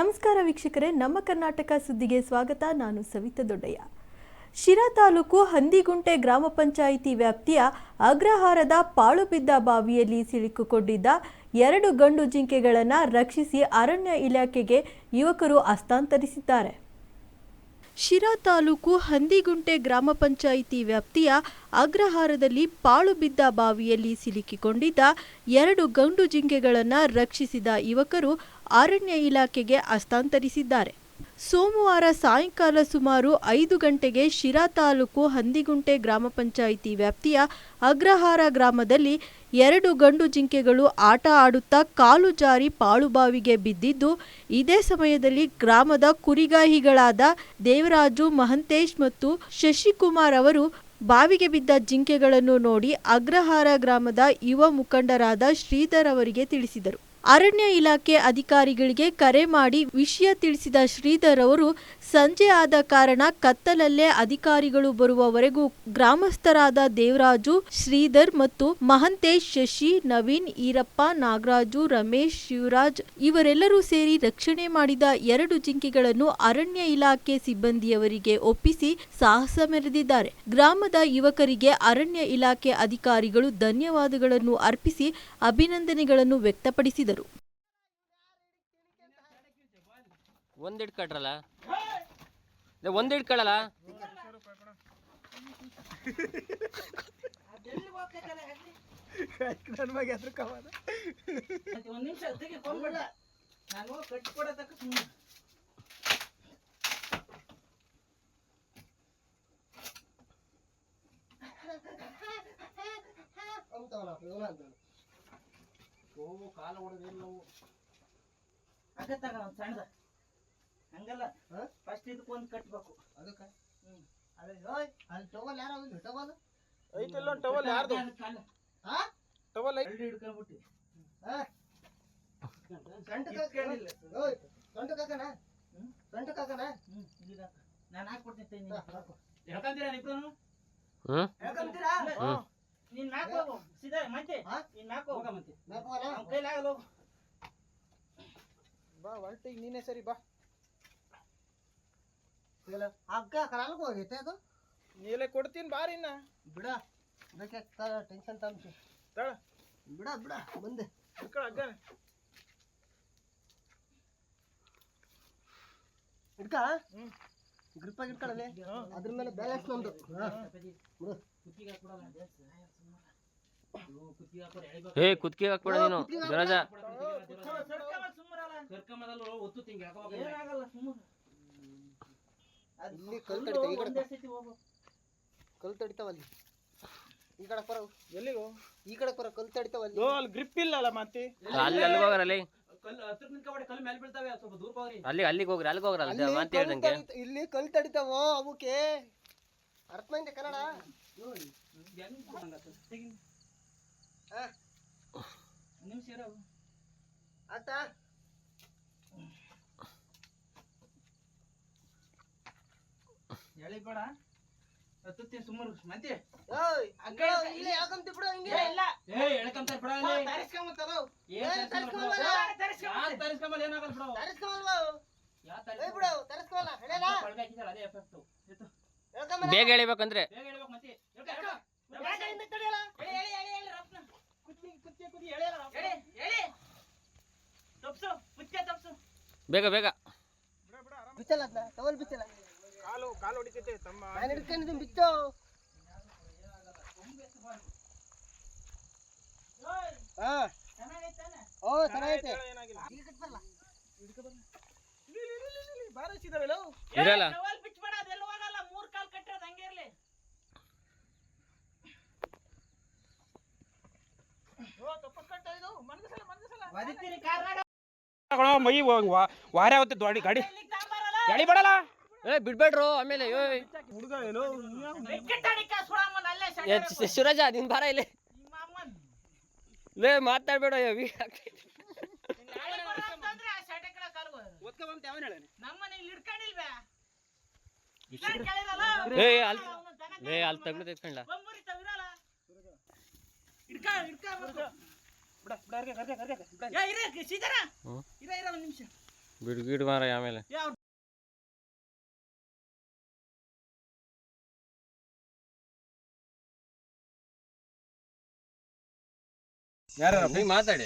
ನಮಸ್ಕಾರ ವೀಕ್ಷಕರೇ, ನಮ್ಮ ಕರ್ನಾಟಕ ಸುದ್ದಿಗೆ ಸ್ವಾಗತ. ನಾನು ಸವಿತಾ ದೊಡ್ಡಯ್ಯ. ಶಿರಾ ತಾಲೂಕು ಹಂದಿಗುಂಟೆ ಗ್ರಾಮ ಪಂಚಾಯಿತಿ ವ್ಯಾಪ್ತಿಯ ಅಗ್ರಹಾರದ ಪಾಳುಬಿದ್ದ ಬಾವಿಯಲ್ಲಿ ಸಿಲುಕಿಕೊಂಡಿದ್ದ ಎರಡು ಗಂಡು ಜಿಂಕೆಗಳನ್ನು ರಕ್ಷಿಸಿ ಅರಣ್ಯ ಇಲಾಖೆಗೆ ಯುವಕರು ಹಸ್ತಾಂತರಿಸಿದ್ದಾರೆ. ಶಿರಾ ತಾಲೂಕು ಹಂದಿಗುಂಟೆ ಗ್ರಾಮ ಪಂಚಾಯಿತಿ ವ್ಯಾಪ್ತಿಯ ಅಗ್ರಹಾರದಲ್ಲಿ ಪಾಳು ಬಿದ್ದ ಬಾವಿಯಲ್ಲಿ ಸಿಲುಕಿಕೊಂಡಿದ್ದ ಎರಡು ಗಂಡು ಜಿಂಕೆಗಳನ್ನು ರಕ್ಷಿಸಿದ ಯುವಕರು ಅರಣ್ಯ ಇಲಾಖೆಗೆ ಹಸ್ತಾಂತರಿಸಿದ್ದಾರೆ. ಸೋಮವಾರ ಸಾಯಂಕಾಲ ಸುಮಾರು ಐದು ಗಂಟೆಗೆ ಶಿರಾ ತಾಲೂಕು ಹಂದಿಗುಂಟೆ ಗ್ರಾಮ ಪಂಚಾಯಿತಿ ವ್ಯಾಪ್ತಿಯ ಅಗ್ರಹಾರ ಗ್ರಾಮದಲ್ಲಿ ಎರಡು ಗಂಡು ಜಿಂಕೆಗಳು ಆಟ ಆಡುತ್ತಾ ಕಾಲು ಜಾರಿ ಪಾಳುಬಾವಿಗೆ ಬಿದ್ದಿದ್ದು, ಇದೇ ಸಮಯದಲ್ಲಿ ಗ್ರಾಮದ ಕುರಿಗಾಹಿಗಳಾದ ದೇವರಾಜು ಮಹಂತೇಶ್ ಮತ್ತು ಶಶಿಕುಮಾರ್ ಅವರು ಬಾವಿಗೆ ಬಿದ್ದ ಜಿಂಕೆಗಳನ್ನು ನೋಡಿ ಅಗ್ರಹಾರ ಗ್ರಾಮದ ಯುವ ಮುಖಂಡರಾದ ಶ್ರೀಧರ್ ಅವರಿಗೆ ತಿಳಿಸಿದರು. ಅರಣ್ಯ ಇಲಾಖೆ ಅಧಿಕಾರಿಗಳಿಗೆ ಕರೆ ಮಾಡಿ ವಿಷಯ ತಿಳಿಸಿದ ಶ್ರೀಧರ್ ಅವರು ಸಂಜೆ ಆದ ಕಾರಣ ಕತ್ತಲಲ್ಲೇ ಅಧಿಕಾರಿಗಳು ಬರುವವರೆಗೂ ಗ್ರಾಮಸ್ಥರಾದ ದೇವರಾಜು ಶ್ರೀಧರ್ ಮತ್ತು ಮಹಂತೇಶ್ ಶಶಿ ನವೀನ್ ಈರಪ್ಪ ನಾಗರಾಜು ರಮೇಶ್ ಶಿವರಾಜ್ ಇವರೆಲ್ಲರೂ ಸೇರಿ ರಕ್ಷಣೆ ಮಾಡಿದ ಎರಡು ಜಿಂಕೆಗಳನ್ನು ಅರಣ್ಯ ಇಲಾಖೆ ಸಿಬ್ಬಂದಿಯವರಿಗೆ ಒಪ್ಪಿಸಿ ಸಾಹಸ ಮೆರೆದಿದ್ದಾರೆ. ಗ್ರಾಮದ ಯುವಕರಿಗೆ ಅರಣ್ಯ ಇಲಾಖೆ ಅಧಿಕಾರಿಗಳು ಧನ್ಯವಾದಗಳನ್ನು ಅರ್ಪಿಸಿ ಅಭಿನಂದನೆಗಳನ್ನು ವ್ಯಕ್ತಪಡಿಸಿದರು. ಒಂದ್ ಇಟ್ಕೊಟ್ರಲ್ಲ ಲೇ, ಒಂದ್ ಇಟ್ಕೊಳ್ಳಲ್ಲ ಒಂದ್ ನಿಮಿಷ ತೆಗಿ ಕೊಂಡ್ಬಿಡ ನಾನು ಕಟ್ಟಿ ಕೊಡತಕ್ಕ ಸುಮ್ಮನೆ ಆಗತ್ತಾಗ ಒಂದ್ ಸಣ್ಣದ? ಹಂಗಲ್ಲ. ಫಸ್ಟ್ ಇದಕ್ಕೊಂದು ಕಟ್ಬೇಕು. ಅದಕ್ಕೆ? ಹ್ಮ್. ಅಲ್ಲಿ ಓಯ್ ಅಲ್ಲಿ ಟವಲ್ ಯಾರು ಟವಲ್ ಐತಿಲ್ಲ ಒಂದು ಟವಲ್ ಯಾರ್ದು? ಹಾ? ಟವಲ್ ಐತೆ ಎರಡು ಹಿಡ್ಕೊಂಡ್ಬಿಟ್ಟು. ಹಾ? ಗಂಟ ಇಟ್ಕೊಂಡಿಲ್ಲ. ಓಯ್ ಗಂಟ ಕಾಕನ? ಹ್ಮ್? ಗಂಟ ಕಾಕನ? ಹ್ಮ್ ಇಲ್ಲಿ ನಾನು ಹಾಕ್ಬಿಡ್ತೀನಿ ನೀನು ಹಾಕು. ಹೇಳ್ಕೊಂತೀರಾ ಇಬ್ರು ಹ್ಮ್? ಹೇಳ್ಕೊಂತೀರಾ? ಹ್ಮ್. ನೀನ್ ಮ್ಯಾಕ್ ಹೋಗು. ಸೀದಾ ಮತ್ತೆ? ನೀನ್ ಹೋಗ ಕೈಲಾಗಲ್ಲ ಹೋಗು. ಬಾ ಹೊರಟಿಗೆ ನೀನೇ ಸರಿ ಬಾ. ಇಲ್ಲ. ಹಗ್ಗ ಕಲಾಲ್ಗೂ ಹೋಗೈತೆ ಅದು ನೀಲೆ ಕೊಡ್ತೀನಿ ಬಾರಿ ಇನ್ನ. ಬಿಡ ಟೆನ್ಷನ್ ತಳ. ಬಿಡ ಬಿಡ ಮುಂದೆ ಹಗ್ಗ ಹಿಡ್ಕ ಇಟ್ಕೊಳ್ಳಲೆ ಅದ್ರ ಮೇಲೆ ಬ್ಯಾಲೆನ್ಸ್ ನಮ್ದು. ಬಿಡು. ಕುತ್ತಿಗೆ ಏ ಹಾಕ್ಬೇಡ. ನೀನು ಧ್ವಜ ಏನಾಗಲ್ಲ ಸುಮ್ಮನೆ. ಇಲ್ಲಿ ಕಲ್ ತಡಿತಾವ ಈ ಕಡೆ ಕಲ್ ತಡಿತಾವ ಅಲ್ಲಿ. ಈ ಕಡೆ ಬರೋ ಎಲ್ಲಿಗೋ? ಈ ಕಡೆ ಬರೋ ಕಲ್ ತಡಿತಾವ ಅಲ್ಲಿ. ಲೋ ಅಲ್ಲಿ ಗ್ರಿಪ್ ಇಲ್ಲಲ್ಲ ಮತ್ತೆ? ಅಲ್ಲಿ ಅಲ್ಲಿಗೆ ಹೋಗ್ರ ಅಲ್ಲಿ? ಕಲ್ಲು ಹತ್ರ ನಿಂತ್ಕೊಂಡ್ಬಿಡಿ ಕಲ್ ಮೇಲೆ ಬೀಳ್ತಾವೆ ಸ್ವಲ್ಪ ದೂರ ಹೋಗ್ರಿ. ಅಲ್ಲಿ ಅಲ್ಲಿಗೆ ಹೋಗ್ರಿ ಅಲ್ಲಿಗೆ ಹೋಗ್ರ ಅಲ್ಲಿ ಅಂತ ಕಲ್ ಹೇಳ್ದಂಗೆ. ಇಲ್ಲಿ ಕಲ್ ತಡಿತಾವ ಅವಕ್ಕೆ? ಅರ್ಥ ಮೈಂದೆ ಕನ್ನಡ ಹಾ, ನಿಮಿಷ ಇರೋ. ಮತ್ತೆ. ಓಯ್ ಹಗ್ಗ ಅಗ್ಗ ಇಲ್ಲ. ಇಲ್ಲೇ ಯಾಕಂತ ಬಿಡು ಹಿಂಗೆ? ಇಲ್ಲ. ಏ ಎಳ್ಕಂತ ಬಿಡ ತರಿಸ್ಕೊಂಬತ್ತಲ್ಲ ಏನ್ ತರಿಸ್ಕೊಂಬಲ್ಲ. ತರಿಸ್ಕೊಂಬಲ್ಲ ತರಿಸ್ಕೊಂಬಲ್ಲ ಏನಾಗಲ್ಲ ಬಿಡು. ಯಾ ಯಾರ್ ಏ ಬಿಡು ತರಿಸ್ಕೊಂಬಲ್ಲ ಹೇಳಲ್ಲ ಕೊಳ್ಗೆ ಅದೇ ಎಫೆಕ್ಟ್ ಇತ್ತು ಹೇಳ್ಕೊಂಬಲ್ಲ ಬೇಗ ಎಳಿಬೇಕಂದ್ರೆ. ಬೇಗ ಹೇಳಬೇಕು ಮತ್ತೆ. ಹೇಳ್ಕ, ಹೇಳ್ಕ. ಇಂದ ತಡಿಯಲ್ಲ? ಹೇಳಿ ಹೇಳಿ ಹೇಳಿ ಎಳಿ, ರಪ್ನ. ಕುತ್ತಿ, ಕುತ್ತಿ, ಕುತ್ತಿ, ರಪ್ನ. ಎಳಿ, ಎಳಿ. ತಪ್ಸು, ಕುತ್ತೆ ತಪ್ಸು. ಬೇಗ ಬೇಗ. ಬಿಚ್ಚಲ್ಲ ತವಲ್ ಬಿಚ್ಚಲ್ಲ ಕಾಲು ಕಾಲು ಹೊಡಿತೈತೆ ತಮ್ಮ ನಾನು ಹಿಡ್ಕೊಂಡಿದ್ದೀನಿ ಬಿತ್ತು ಓಯ್, ಹಾ ಓ ಚೆನ್ನಾಗೈತೆ. ಇರಲ್ಲ. ಮೈ ವಾರ ಆಗುತ್ತೆ ಗಾಡಿ. ಗಾಡಿ ಬಡಲ್ಲ ಏ ಬಿಡ್ಬೇಡ್ರು ಆಮೇಲೆ ಏಯ್. ಹುಡುಗ ಏನೋ ಅಲ್ಲೇ ಶಿವರಾಜ ನಿನ್ ಬಾರ ಇಲ್ಲಿ. ಲೇ ಮಾತಾಡ್ಬೇಡ ವಿ ನಿನ್ನ ನಾಳೆ ಬರೋ ಅಂತಂದ್ರೆ ಆ ಸೈಡೆ ಕಡೆ ಕಾಲು ಹೋಗೋದು. ಯಾರ್ಯಾರಪ್ಪ? ನೀ ಮಾತಾಡಿ.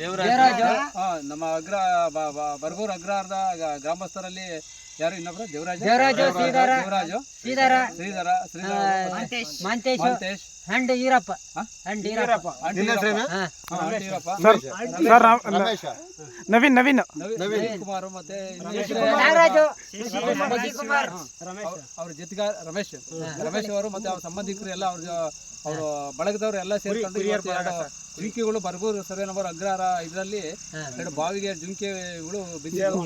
ದೇವರಾಜ ಹಾ, ನಮ್ಮ ಅಗ್ರ ಬರ್ಗೂರ್ ಅಗ್ರಹಾರದ ಗ್ರಾಮಸ್ಥರಲ್ಲಿ ಯಾರು ಇನ್ನೊಬ್ರು? ದೇವರಾಜ? ದೇವರಾಜ, ಶ್ರೀಧರ. ದೇವರಾಜು ಶ್ರೀಧರ. ಶ್ರೀಧರ ಶ್ರೀಧರ ಮಂತೇಶ್. ಮಂತೇಶ್. ಹಂಡ್ ಈರಪ್ಪ? ಹಂಡ್ ಈರಪ್ಪ. ನವೀನ್ ನವೀನ್ ನವೀನ್. ನವೀನ್ ಕುಮಾರ್ ಮತ್ತೆ ನಾಗರಾಜು ಕುಮಾರ್. ಅವ್ರ ಜೊತೆಗಾರ ರಮೇಶ್. ರಮೇಶ್ ಅವರು ಮತ್ತೆ ಅವ್ರ ಸಂಬಂಧಿಕರು ಎಲ್ಲ ಅವ್ರ ಅವ್ರ ಬಳಗದವ್ರು ಎಲ್ಲ ಸೇರ್ಕೊಂಡು ಜಿಂಕೆಗಳು ಬರ್ಗೂರು ಸರ್ವೆ ನಂಬರ್ ಅಗ್ರಹಾರ ಇದರಲ್ಲಿ ಎರಡು ಬಾವಿಗೆ ಜಿಂಕೆಗಳು.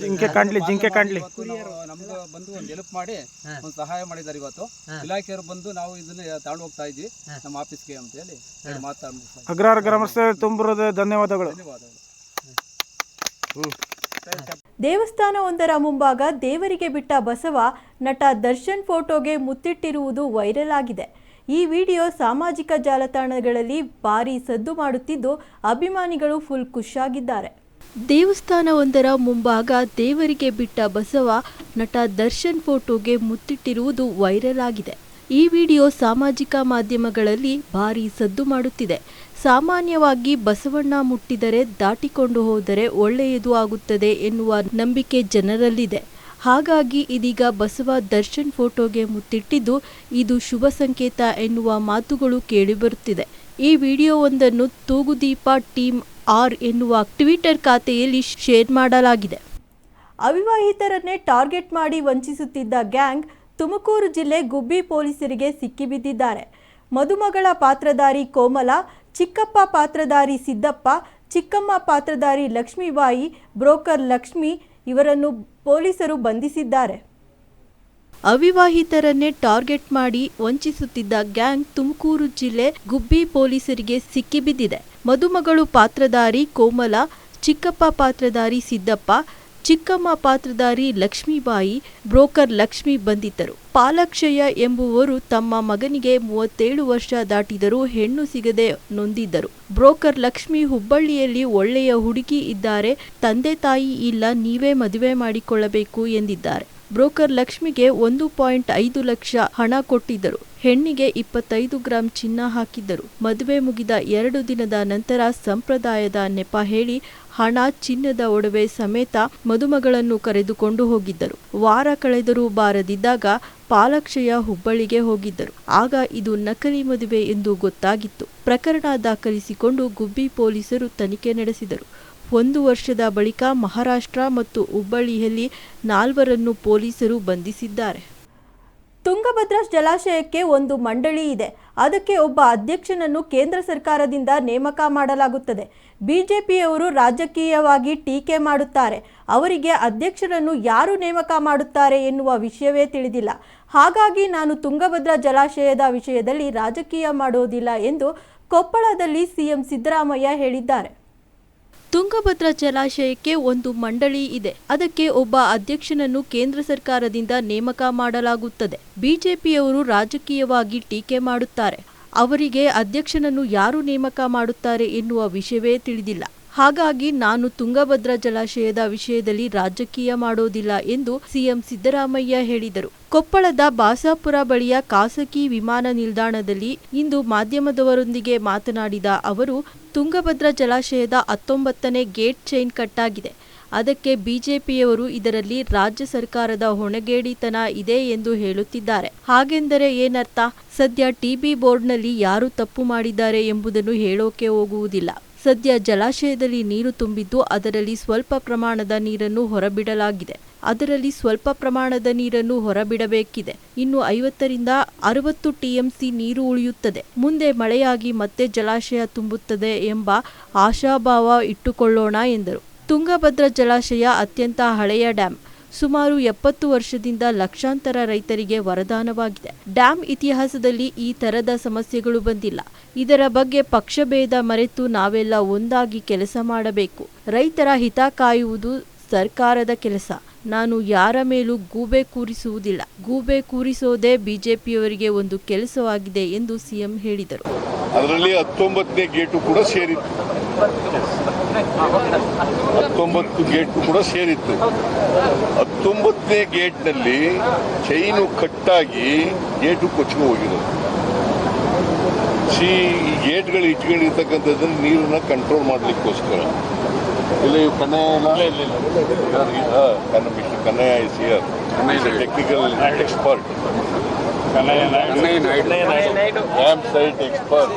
ಜಿಂಕೆ ಕಾಣ್ಲಿ, ಜಿಂಕೆ ಕಾಣ್ಲಿ. ನಮ್ಗೆ ಬಂದು ಒಂದು ಹೆಲ್ಪ್ ಮಾಡಿ ಒಂದು ಸಹಾಯ ಮಾಡಿದ್ದಾರೆ ಇವತ್ತು. ಇಲಾಖೆಯವರು ಬಂದು ನಾವು ಇದನ್ನ ತಾಳು ಹೋಗ್ತಾ ಇದ್ವಿ. ನಮ್ಮ ಆಫೀಸ್ಗೆ ಅಂತ ಹೇಳಿ ಮಾತಾಡ್ ಅಗ್ರಹಾರ ಗ್ರಾಮಸ್ಥ ತುಂಬಿರೋದು ಧನ್ಯವಾದಗಳು. ಧನ್ಯವಾದಗಳು. ದೇವಸ್ಥಾನವೊಂದರ ಮುಂಭಾಗ ದೇವರಿಗೆ ಬಿಟ್ಟ ಬಸವ ನಟ ದರ್ಶನ್ ಫೋಟೋಗೆ ಮುತ್ತಿಟ್ಟಿರುವುದು ವೈರಲ್ ಆಗಿದೆ. ಈ ವಿಡಿಯೋ ಸಾಮಾಜಿಕ ಜಾಲತಾಣಗಳಲ್ಲಿ ಭಾರಿ ಸದ್ದು ಮಾಡುತ್ತಿದ್ದು ಅಭಿಮಾನಿಗಳು ಫುಲ್ ಖುಷಿಯಾಗಿದ್ದಾರೆ. ದೇವಸ್ಥಾನವೊಂದರ ಮುಂಭಾಗ ದೇವರಿಗೆ ಬಿಟ್ಟ ಬಸವ ನಟ ದರ್ಶನ್ ಫೋಟೋಗೆ ಮುತ್ತಿಟ್ಟಿರುವುದು ವೈರಲ್ ಆಗಿದೆ. ಈ ವಿಡಿಯೋ ಸಾಮಾಜಿಕ ಮಾಧ್ಯಮಗಳಲ್ಲಿ ಭಾರಿ ಸದ್ದು ಮಾಡುತ್ತಿದೆ. ಸಾಮಾನ್ಯವಾಗಿ ಬಸವಣ್ಣ ಮುಟ್ಟಿದರೆ ದಾಟಿಕೊಂಡು ಹೋದರೆ ಒಳ್ಳೆಯದು ಆಗುತ್ತದೆ ಎನ್ನುವ ನಂಬಿಕೆ ಜನರಲ್ಲಿದೆ. ಹಾಗಾಗಿ ಇದೀಗ ಬಸವ ದರ್ಶನ್ ಫೋಟೋಗೆ ಮುತ್ತಿಟ್ಟಿದ್ದು ಇದು ಶುಭ ಸಂಕೇತ ಎನ್ನುವ ಮಾತುಗಳು ಕೇಳಿಬರುತ್ತಿದೆ. ಈ ವಿಡಿಯೋವೊಂದನ್ನು ತೂಗುದೀಪ ಟೀಮ್ ಆರ್ ಎನ್ನುವ ಟ್ವಿಟರ್ ಖಾತೆಯಲ್ಲಿ ಶೇರ್ ಮಾಡಲಾಗಿದೆ. ಅವಿವಾಹಿತರನ್ನೇ ಟಾರ್ಗೆಟ್ ಮಾಡಿ ವಂಚಿಸುತ್ತಿದ್ದ ಗ್ಯಾಂಗ್ ತುಮಕೂರು ಜಿಲ್ಲೆ ಗುಬ್ಬಿ ಪೊಲೀಸರಿಗೆ ಸಿಕ್ಕಿಬಿದ್ದಿದ್ದಾರೆ. ಮದುಮಗಳ ಪಾತ್ರಧಾರಿ ಕೋಮಲ, ಚಿಕ್ಕಪ್ಪ ಪಾತ್ರಧಾರಿ ಸಿದ್ದಪ್ಪ, ಚಿಕ್ಕಮ್ಮ ಪಾತ್ರಧಾರಿ ಲಕ್ಷ್ಮೀಬಾಯಿ, ಬ್ರೋಕರ್ ಲಕ್ಷ್ಮಿ ಇವರನ್ನು ಪೊಲೀಸರು ಬಂಧಿಸಿದ್ದಾರೆ. ಅವಿವಾಹಿತರನ್ನೇ ಟಾರ್ಗೆಟ್ ಮಾಡಿ ವಂಚಿಸುತ್ತಿದ್ದ ಗ್ಯಾಂಗ್ ತುಮಕೂರು ಜಿಲ್ಲೆ ಗುಬ್ಬಿ ಪೊಲೀಸರಿಗೆ ಸಿಕ್ಕಿಬಿದ್ದಿದೆ. ಮದುಮಗಳು ಪಾತ್ರಧಾರಿ ಕೋಮಲ, ಚಿಕ್ಕಪ್ಪ ಪಾತ್ರಧಾರಿ ಸಿದ್ದಪ್ಪ ಚಿಕ್ಕಮ್ಮ ಪಾತ್ರಧಾರಿ ಲಕ್ಷ್ಮೀಬಾಯಿ, ಬ್ರೋಕರ್ ಲಕ್ಷ್ಮಿ ಬಂದಿದ್ದರು ಪಾಲಕ್ಷಯ ಎಂಬುವರು ತಮ್ಮ ಮಗನಿಗೆ ಮೂವತ್ತೇಳು ವರ್ಷ ದಾಟಿದರೂ ಹೆಣ್ಣು ಸಿಗದೆ ನೊಂದಿದ್ದರು. ಬ್ರೋಕರ್ ಲಕ್ಷ್ಮಿ ಹುಬ್ಬಳ್ಳಿಯಲ್ಲಿ ಒಳ್ಳೆಯ ಹುಡುಗಿ ಇದ್ದಾರೆ. ತಂದೆ ತಾಯಿ ಇಲ್ಲ, ನೀವೇ ಮದುವೆ ಮಾಡಿಕೊಳ್ಳಬೇಕು ಎಂದಿದ್ದಾರೆ. ಬ್ರೋಕರ್ ಲಕ್ಷ್ಮಿಗೆ ಒಂದು ಪಾಯಿಂಟ್ ಐದು ಲಕ್ಷ ಹಣ ಕೊಟ್ಟಿದ್ದರು. ಹೆಣ್ಣಿಗೆ ಇಪ್ಪತ್ತೈದು ಗ್ರಾಂ ಚಿನ್ನ ಹಾಕಿದ್ದರು. ಮದುವೆ ಮುಗಿದ ಎರಡು ದಿನದ ನಂತರ ಸಂಪ್ರದಾಯದ ನೆಪ ಹೇಳಿ ಹಣ ಚಿನ್ನದ ಒಡವೆ ಸಮೇತ ಮದುಮಗಳನ್ನು ಕರೆದುಕೊಂಡು ಹೋಗಿದ್ದರು. ವಾರ ಕಳೆದರೂ ಬಾರದಿದ್ದಾಗ ಪಾಲಕ್ಷಯ ಹುಬ್ಬಳ್ಳಿಗೆ ಹೋಗಿದ್ದರು. ಆಗ ಇದು ನಕಲಿ ಮದುವೆ ಎಂದು ಗೊತ್ತಾಗಿತ್ತು. ಪ್ರಕರಣ ದಾಖಲಿಸಿಕೊಂಡು ಗುಬ್ಬಿ ಪೊಲೀಸರು ತನಿಖೆ ನಡೆಸಿದರು. ಒಂದು ವರ್ಷದ ಬಳಿಕ ಮಹಾರಾಷ್ಟ್ರ ಮತ್ತು ಹುಬ್ಬಳ್ಳಿಯಲ್ಲಿ ನಾಲ್ವರನ್ನು ಪೊಲೀಸರು ಬಂಧಿಸಿದ್ದಾರೆ. ತುಂಗಭದ್ರಾ ಜಲಾಶಯಕ್ಕೆ ಒಂದು ಮಂಡಳಿ ಇದೆ. ಅದಕ್ಕೆ ಒಬ್ಬ ಅಧ್ಯಕ್ಷನನ್ನು ಕೇಂದ್ರ ಸರ್ಕಾರದಿಂದ ನೇಮಕ ಮಾಡಲಾಗುತ್ತದೆ. ಬಿಜೆಪಿಯವರು ರಾಜಕೀಯವಾಗಿ ಟೀಕೆ ಮಾಡುತ್ತಾರೆ. ಅವರಿಗೆ ಅಧ್ಯಕ್ಷರನ್ನು ಯಾರು ನೇಮಕ ಮಾಡುತ್ತಾರೆ ಎನ್ನುವ ವಿಷಯವೇ ತಿಳಿದಿಲ್ಲ. ಹಾಗಾಗಿ ನಾನು ತುಂಗಭದ್ರಾ ಜಲಾಶಯದ ವಿಷಯದಲ್ಲಿ ರಾಜಕೀಯ ಮಾಡೋದಿಲ್ಲ ಎಂದು ಕೊಪ್ಪಳದಲ್ಲಿ ಸಿಎಂ ಸಿದ್ದರಾಮಯ್ಯ ಹೇಳಿದ್ದಾರೆ. ತುಂಗಭದ್ರಾ ಜಲಾಶಯಕ್ಕೆ ಒಂದು ಮಂಡಳಿ ಇದೆ. ಅದಕ್ಕೆ ಒಬ್ಬ ಅಧ್ಯಕ್ಷನನ್ನು ಕೇಂದ್ರ ಸರ್ಕಾರದಿಂದ ನೇಮಕ ಮಾಡಲಾಗುತ್ತದೆ. ಬಿಜೆಪಿಯವರು ರಾಜಕೀಯವಾಗಿ ಟೀಕೆ ಮಾಡುತ್ತಾರೆ. ಅವರಿಗೆ ಅಧ್ಯಕ್ಷನನ್ನು ಯಾರು ನೇಮಕ ಮಾಡುತ್ತಾರೆ ಎನ್ನುವ ವಿಷಯವೇ ತಿಳಿದಿಲ್ಲ. ಹಾಗಾಗಿ ನಾನು ತುಂಗಭದ್ರಾ ಜಲಾಶಯದ ವಿಷಯದಲ್ಲಿ ರಾಜಕೀಯ ಮಾಡೋದಿಲ್ಲ ಎಂದು ಸಿಎಂ ಸಿದ್ದರಾಮಯ್ಯ ಹೇಳಿದರು. ಕೊಪ್ಪಳದ ಬಾಸಾಪುರ ಬಳಿಯ ಖಾಸಗಿ ವಿಮಾನ ನಿಲ್ದಾಣದಲ್ಲಿ ಇಂದು ಮಾಧ್ಯಮದವರೊಂದಿಗೆ ಮಾತನಾಡಿದ ಅವರು, ತುಂಗಭದ್ರಾ ಜಲಾಶಯದ ಹತ್ತೊಂಬತ್ತನೇ ಗೇಟ್ ಚೈನ್ ಕಟ್ಟಾಗಿದೆ. ಅದಕ್ಕೆ ಬಿಜೆಪಿಯವರು ಇದರಲ್ಲಿ ರಾಜ್ಯ ಸರ್ಕಾರದ ಹೊಣೆಗೇಡಿತನ ಇದೆ ಎಂದು ಹೇಳುತ್ತಿದ್ದಾರೆ. ಹಾಗೆಂದರೆ ಏನರ್ಥ? ಸದ್ಯ ಟಿಬಿ ಬೋರ್ಡ್ನಲ್ಲಿ ಯಾರು ತಪ್ಪು ಮಾಡಿದ್ದಾರೆ ಎಂಬುದನ್ನು ಹೇಳೋಕೆ ಹೋಗುವುದಿಲ್ಲ. ಸದ್ಯ ಜಲಾಶಯದಲ್ಲಿ ನೀರು ತುಂಬಿದ್ದು ಅದರಲ್ಲಿ ಸ್ವಲ್ಪ ಪ್ರಮಾಣದ ನೀರನ್ನು ಹೊರಬಿಡಲಾಗಿದೆ. ಅದರಲ್ಲಿ ಸ್ವಲ್ಪ ಪ್ರಮಾಣದ ನೀರನ್ನು ಹೊರಬಿಡಬೇಕಿದೆ. ಇನ್ನು ಐವತ್ತರಿಂದ ಅರವತ್ತು ಟಿಎಂಸಿ ನೀರು ಉಳಿಯುತ್ತದೆ. ಮುಂದೆ ಮಳೆಯಾಗಿ ಮತ್ತೆ ಜಲಾಶಯ ತುಂಬುತ್ತದೆ ಎಂಬ ಆಶಾಭಾವ ಇಟ್ಟುಕೊಳ್ಳೋಣ ಎಂದರು. ತುಂಗಭದ್ರಾ ಜಲಾಶಯ ಅತ್ಯಂತ ಹಳೆಯ ಡ್ಯಾಂ. ಸುಮಾರು ಎಪ್ಪತ್ತು ವರ್ಷದಿಂದ ಲಕ್ಷಾಂತರ ರೈತರಿಗೆ ವರದಾನವಾಗಿದೆ. ಡ್ಯಾಂ ಇತಿಹಾಸದಲ್ಲಿ ಈ ತರದ ಸಮಸ್ಯೆಗಳು ಬಂದಿಲ್ಲ. ಇದರ ಬಗ್ಗೆ ಪಕ್ಷಭೇದ ಮರೆತು ನಾವೆಲ್ಲ ಒಂದಾಗಿ ಕೆಲಸ ಮಾಡಬೇಕು. ರೈತರ ಹಿತ ಕಾಯುವುದು ಸರ್ಕಾರದ ಕೆಲಸ. ನಾನು ಯಾರ ಮೇಲೂ ಗೂಬೆ ಕೂರಿಸುವುದಿಲ್ಲ. ಗೂಬೆ ಕೂರಿಸೋದೇ ಬಿಜೆಪಿಯವರಿಗೆ ಒಂದು ಕೆಲಸವಾಗಿದೆ ಎಂದು ಸಿಎಂ ಹೇಳಿದರು. ಅದರಲ್ಲಿ ಹತ್ತೊಂಬತ್ತನೇ ಗೇಟು ಕೂಡ ಸೇರಿತ್ತು. ಹತ್ತೊಂಬತ್ತು ಗೇಟ್ ಕೂಡ ಸೇರಿತ್ತು. ಹತ್ತೊಂಬತ್ತನೇ ಗೇಟ್ನಲ್ಲಿ ಚೈನು ಕಟ್ಟಾಗಿ ಗೇಟು ಕೊಚ್ಚಿಗೆ ಹೋಗಿರೋದು. ಸಿ ಗೇಟ್ಗಳು ಇಟ್ಕೊಂಡಿರ್ತಕ್ಕಂಥದ್ದನ್ನ ನೀರನ್ನ ಕಂಟ್ರೋಲ್ ಮಾಡ್ಲಿಕ್ಕೋಸ್ಕರ. ಇಲ್ಲ ಇವು Kannayya Kanna mister Kannayya is here technical expert am site expert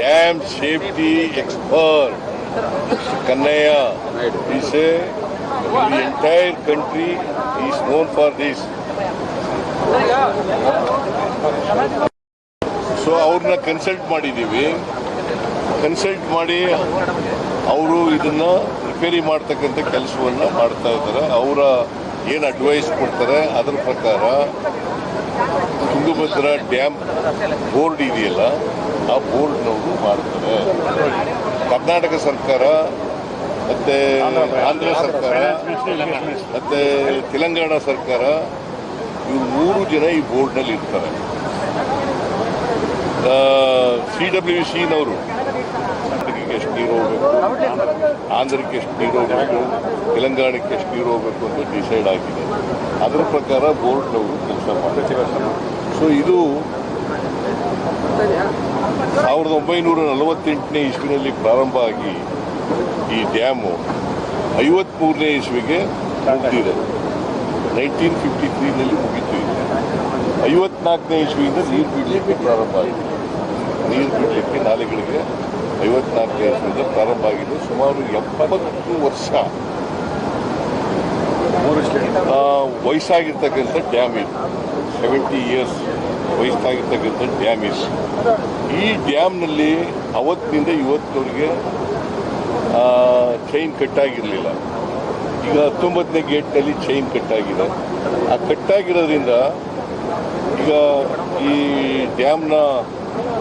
dam safety. Expert. Kannaya he say the entire country is known for this. So ಅವ್ರನ್ನ ಕನ್ಸಲ್ಟ್ ಮಾಡಿದ್ದೀವಿ. Consult ಮಾಡಿ ಅವರು ಇದನ್ನ ರಿಪೇರಿ ಮಾಡ್ತಕ್ಕಂಥ ಕೆಲಸವನ್ನ ಮಾಡ್ತಾ ಇದ್ದಾರೆ. ಅವರ ಏನು ಅಡ್ವೈಸ್ ಕೊಡ್ತಾರೆ ಅದರ ಪ್ರಕಾರ ತುಂಗಭದ್ರಾ ಡ್ಯಾಮ್ ಬೋರ್ಡ್ ಇದೆಯಲ್ಲ, ಆ ಬೋರ್ಡ್ನವರು ಮಾಡ್ತಾರೆ. ಕರ್ನಾಟಕ ಸರ್ಕಾರ ಮತ್ತೆ ಆಂಧ್ರ ಸರ್ಕಾರ, ಮತ್ತೆ ತೆಲಂಗಾಣ ಸರ್ಕಾರ ಇವು ಮೂರು ಜನ ಈ ಬೋರ್ಡ್ನಲ್ಲಿ ಇರ್ತಾರೆ. ಸಿ ಡಬ್ಲ್ಯೂ ಸಿನವರು ಕರ್ನಾಟಕಕ್ಕೆ ಎಷ್ಟು ನೀರು ಹೋಗಬೇಕು? ಆಂಧ್ರಕ್ಕೆ ಎಷ್ಟು ನೀರು ಹೋಗಬೇಕು? ತೆಲಂಗಾಣಕ್ಕೆ ಎಷ್ಟು ನೀರು ಹೋಗಬೇಕು ಅಂತ ಡಿಸೈಡ್ ಆಗಿದೆ. ಅದರ ಪ್ರಕಾರ ಬೋರ್ಡ್ನವರು ಕೆಲಸ ಮಾಡ್ತಾರೆ. ಸೊ ಇದು ಸಾವಿರದ ಒಂಬೈನೂರ ನಲವತ್ತೆಂಟನೇ ಇಸ್ವಿನಲ್ಲಿ ಪ್ರಾರಂಭ ಆಗಿ ಈ ಡ್ಯಾಮು ಐವತ್ಮೂರನೇ ಇಸ್ವಿಗೆ ಮುಗಿದಿದೆ. ನೈನ್ಟೀನ್ ಫಿಫ್ಟಿ ತ್ರೀನಲ್ಲಿ ಮುಗಿತು ಇದೆ. ಐವತ್ನಾಲ್ಕನೇ ಇಸ್ವಿಯಿಂದ ನೀರು ಬಿಡಲಿಕ್ಕೆ ಪ್ರಾರಂಭ ಆಗಿದೆ. ನೀರು ಬಿಡಲಿಕ್ಕೆ ನಾಲೆಗಳಿಗೆ ಐವತ್ನಾಲ್ಕನೇ ಇಸ್ವಿಯಿಂದ ಪ್ರಾರಂಭ ಆಗಿದೆ. ಸುಮಾರು ಎಪ್ಪತ್ತು ವರ್ಷ ವಯಸ್ಸಾಗಿರ್ತಕ್ಕಂಥ ಡ್ಯಾಮ್ ಇದು. ಸೆವೆಂಟಿ ಇಯರ್ಸ್ ವಯಸ್ಸಾಗಿರ್ತಕ್ಕಂಥ ಡ್ಯಾಮ್ ಇದು ಈ ಡ್ಯಾಮ್ನಲ್ಲಿ ಅವತ್ತಿನಿಂದ ಇವತ್ತಿನವರೆಗೆ ಚೈನ್ ಕಟ್ಟಾಗಿರಲಿಲ್ಲ ಈಗ ಹತ್ತೊಂಬತ್ತನೇ ಗೇಟ್ನಲ್ಲಿ ಚೈನ್ ಕಟ್ಟಾಗಿದೆ ಆ ಕಟ್ಟಾಗಿರೋದ್ರಿಂದ ಈಗ ಈ ಡ್ಯಾಮ್ನ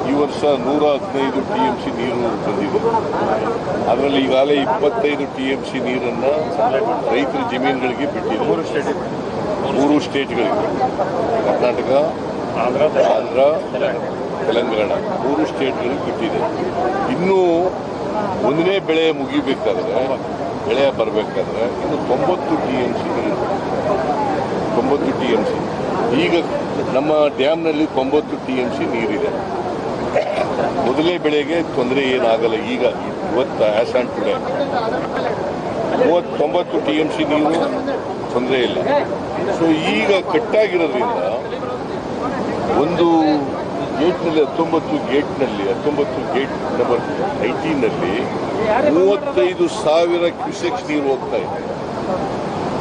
ಈ ವರ್ಷ ನೂರ ಹದಿನೈದು ಟಿ ಎಂ ಸಿ ನೀರು ಬಂದಿದೆ. ಅದರಲ್ಲಿ ಈಗಾಗಲೇ ಇಪ್ಪತ್ತೈದು ಟಿ ಎಂ ಸಿ ನೀರನ್ನು ರೈತರ ಜಮೀನುಗಳಿಗೆ ಬಿಟ್ಟಿದೆ ಮೂರು ಸ್ಟೇಟ್ಗಳಿಗೆ ಕರ್ನಾಟಕ ಆಂಧ್ರ, ತೆಲಂಗಾಣ ಮೂರು ಸ್ಟೇಟ್ಗಳಿಗೆ ಬಿಟ್ಟಿದೆ. ಇನ್ನೂ ಒಂದನೇ ಬೆಳೆ ಮುಗಿಬೇಕಾದ್ರೆ, ಬೆಳೆ ಬರಬೇಕಾದ್ರೆ ಇನ್ನು ತೊಂಬತ್ತು ಟಿ ಎಂ ಸಿ ತೊಂಬತ್ತು ಟಿ ಎಂ ಸಿ. ಈಗ ನಮ್ಮ ಡ್ಯಾಮ್ನಲ್ಲಿ ತೊಂಬತ್ತು ಟಿ ಎಂ ಸಿ ನೀರಿದೆ. ಮೊದಲೇ ಬೆಳೆಗೆ ತೊಂದರೆ ಏನಾಗಲ್ಲ. ಈಗ ಇವತ್ತು ಆಸ್ ಆನ್ ಟುಡೇ ಮೂವತ್ತು ತೊಂಬತ್ತು ಟಿ ಎಂ ಸಿ ನೀರು ತೊಂದರೆ ಇಲ್ಲ. ಸೊ ಈಗ ಕಟ್ಟಾಗಿರೋದ್ರಿಂದ ಒಂದು ಗೇಟ್ನಲ್ಲಿ ಹತ್ತೊಂಬತ್ತು ಗೇಟ್ನಲ್ಲಿ ಹತ್ತೊಂಬತ್ತು ಗೇಟ್ ನಂಬರ್ ನೈನ್ಟೀನಲ್ಲಿ ಮೂವತ್ತೈದು ಸಾವಿರ ಕ್ಯೂಸೆಕ್ಸ್ ನೀರು ಹೋಗ್ತಾ ಇದೆ.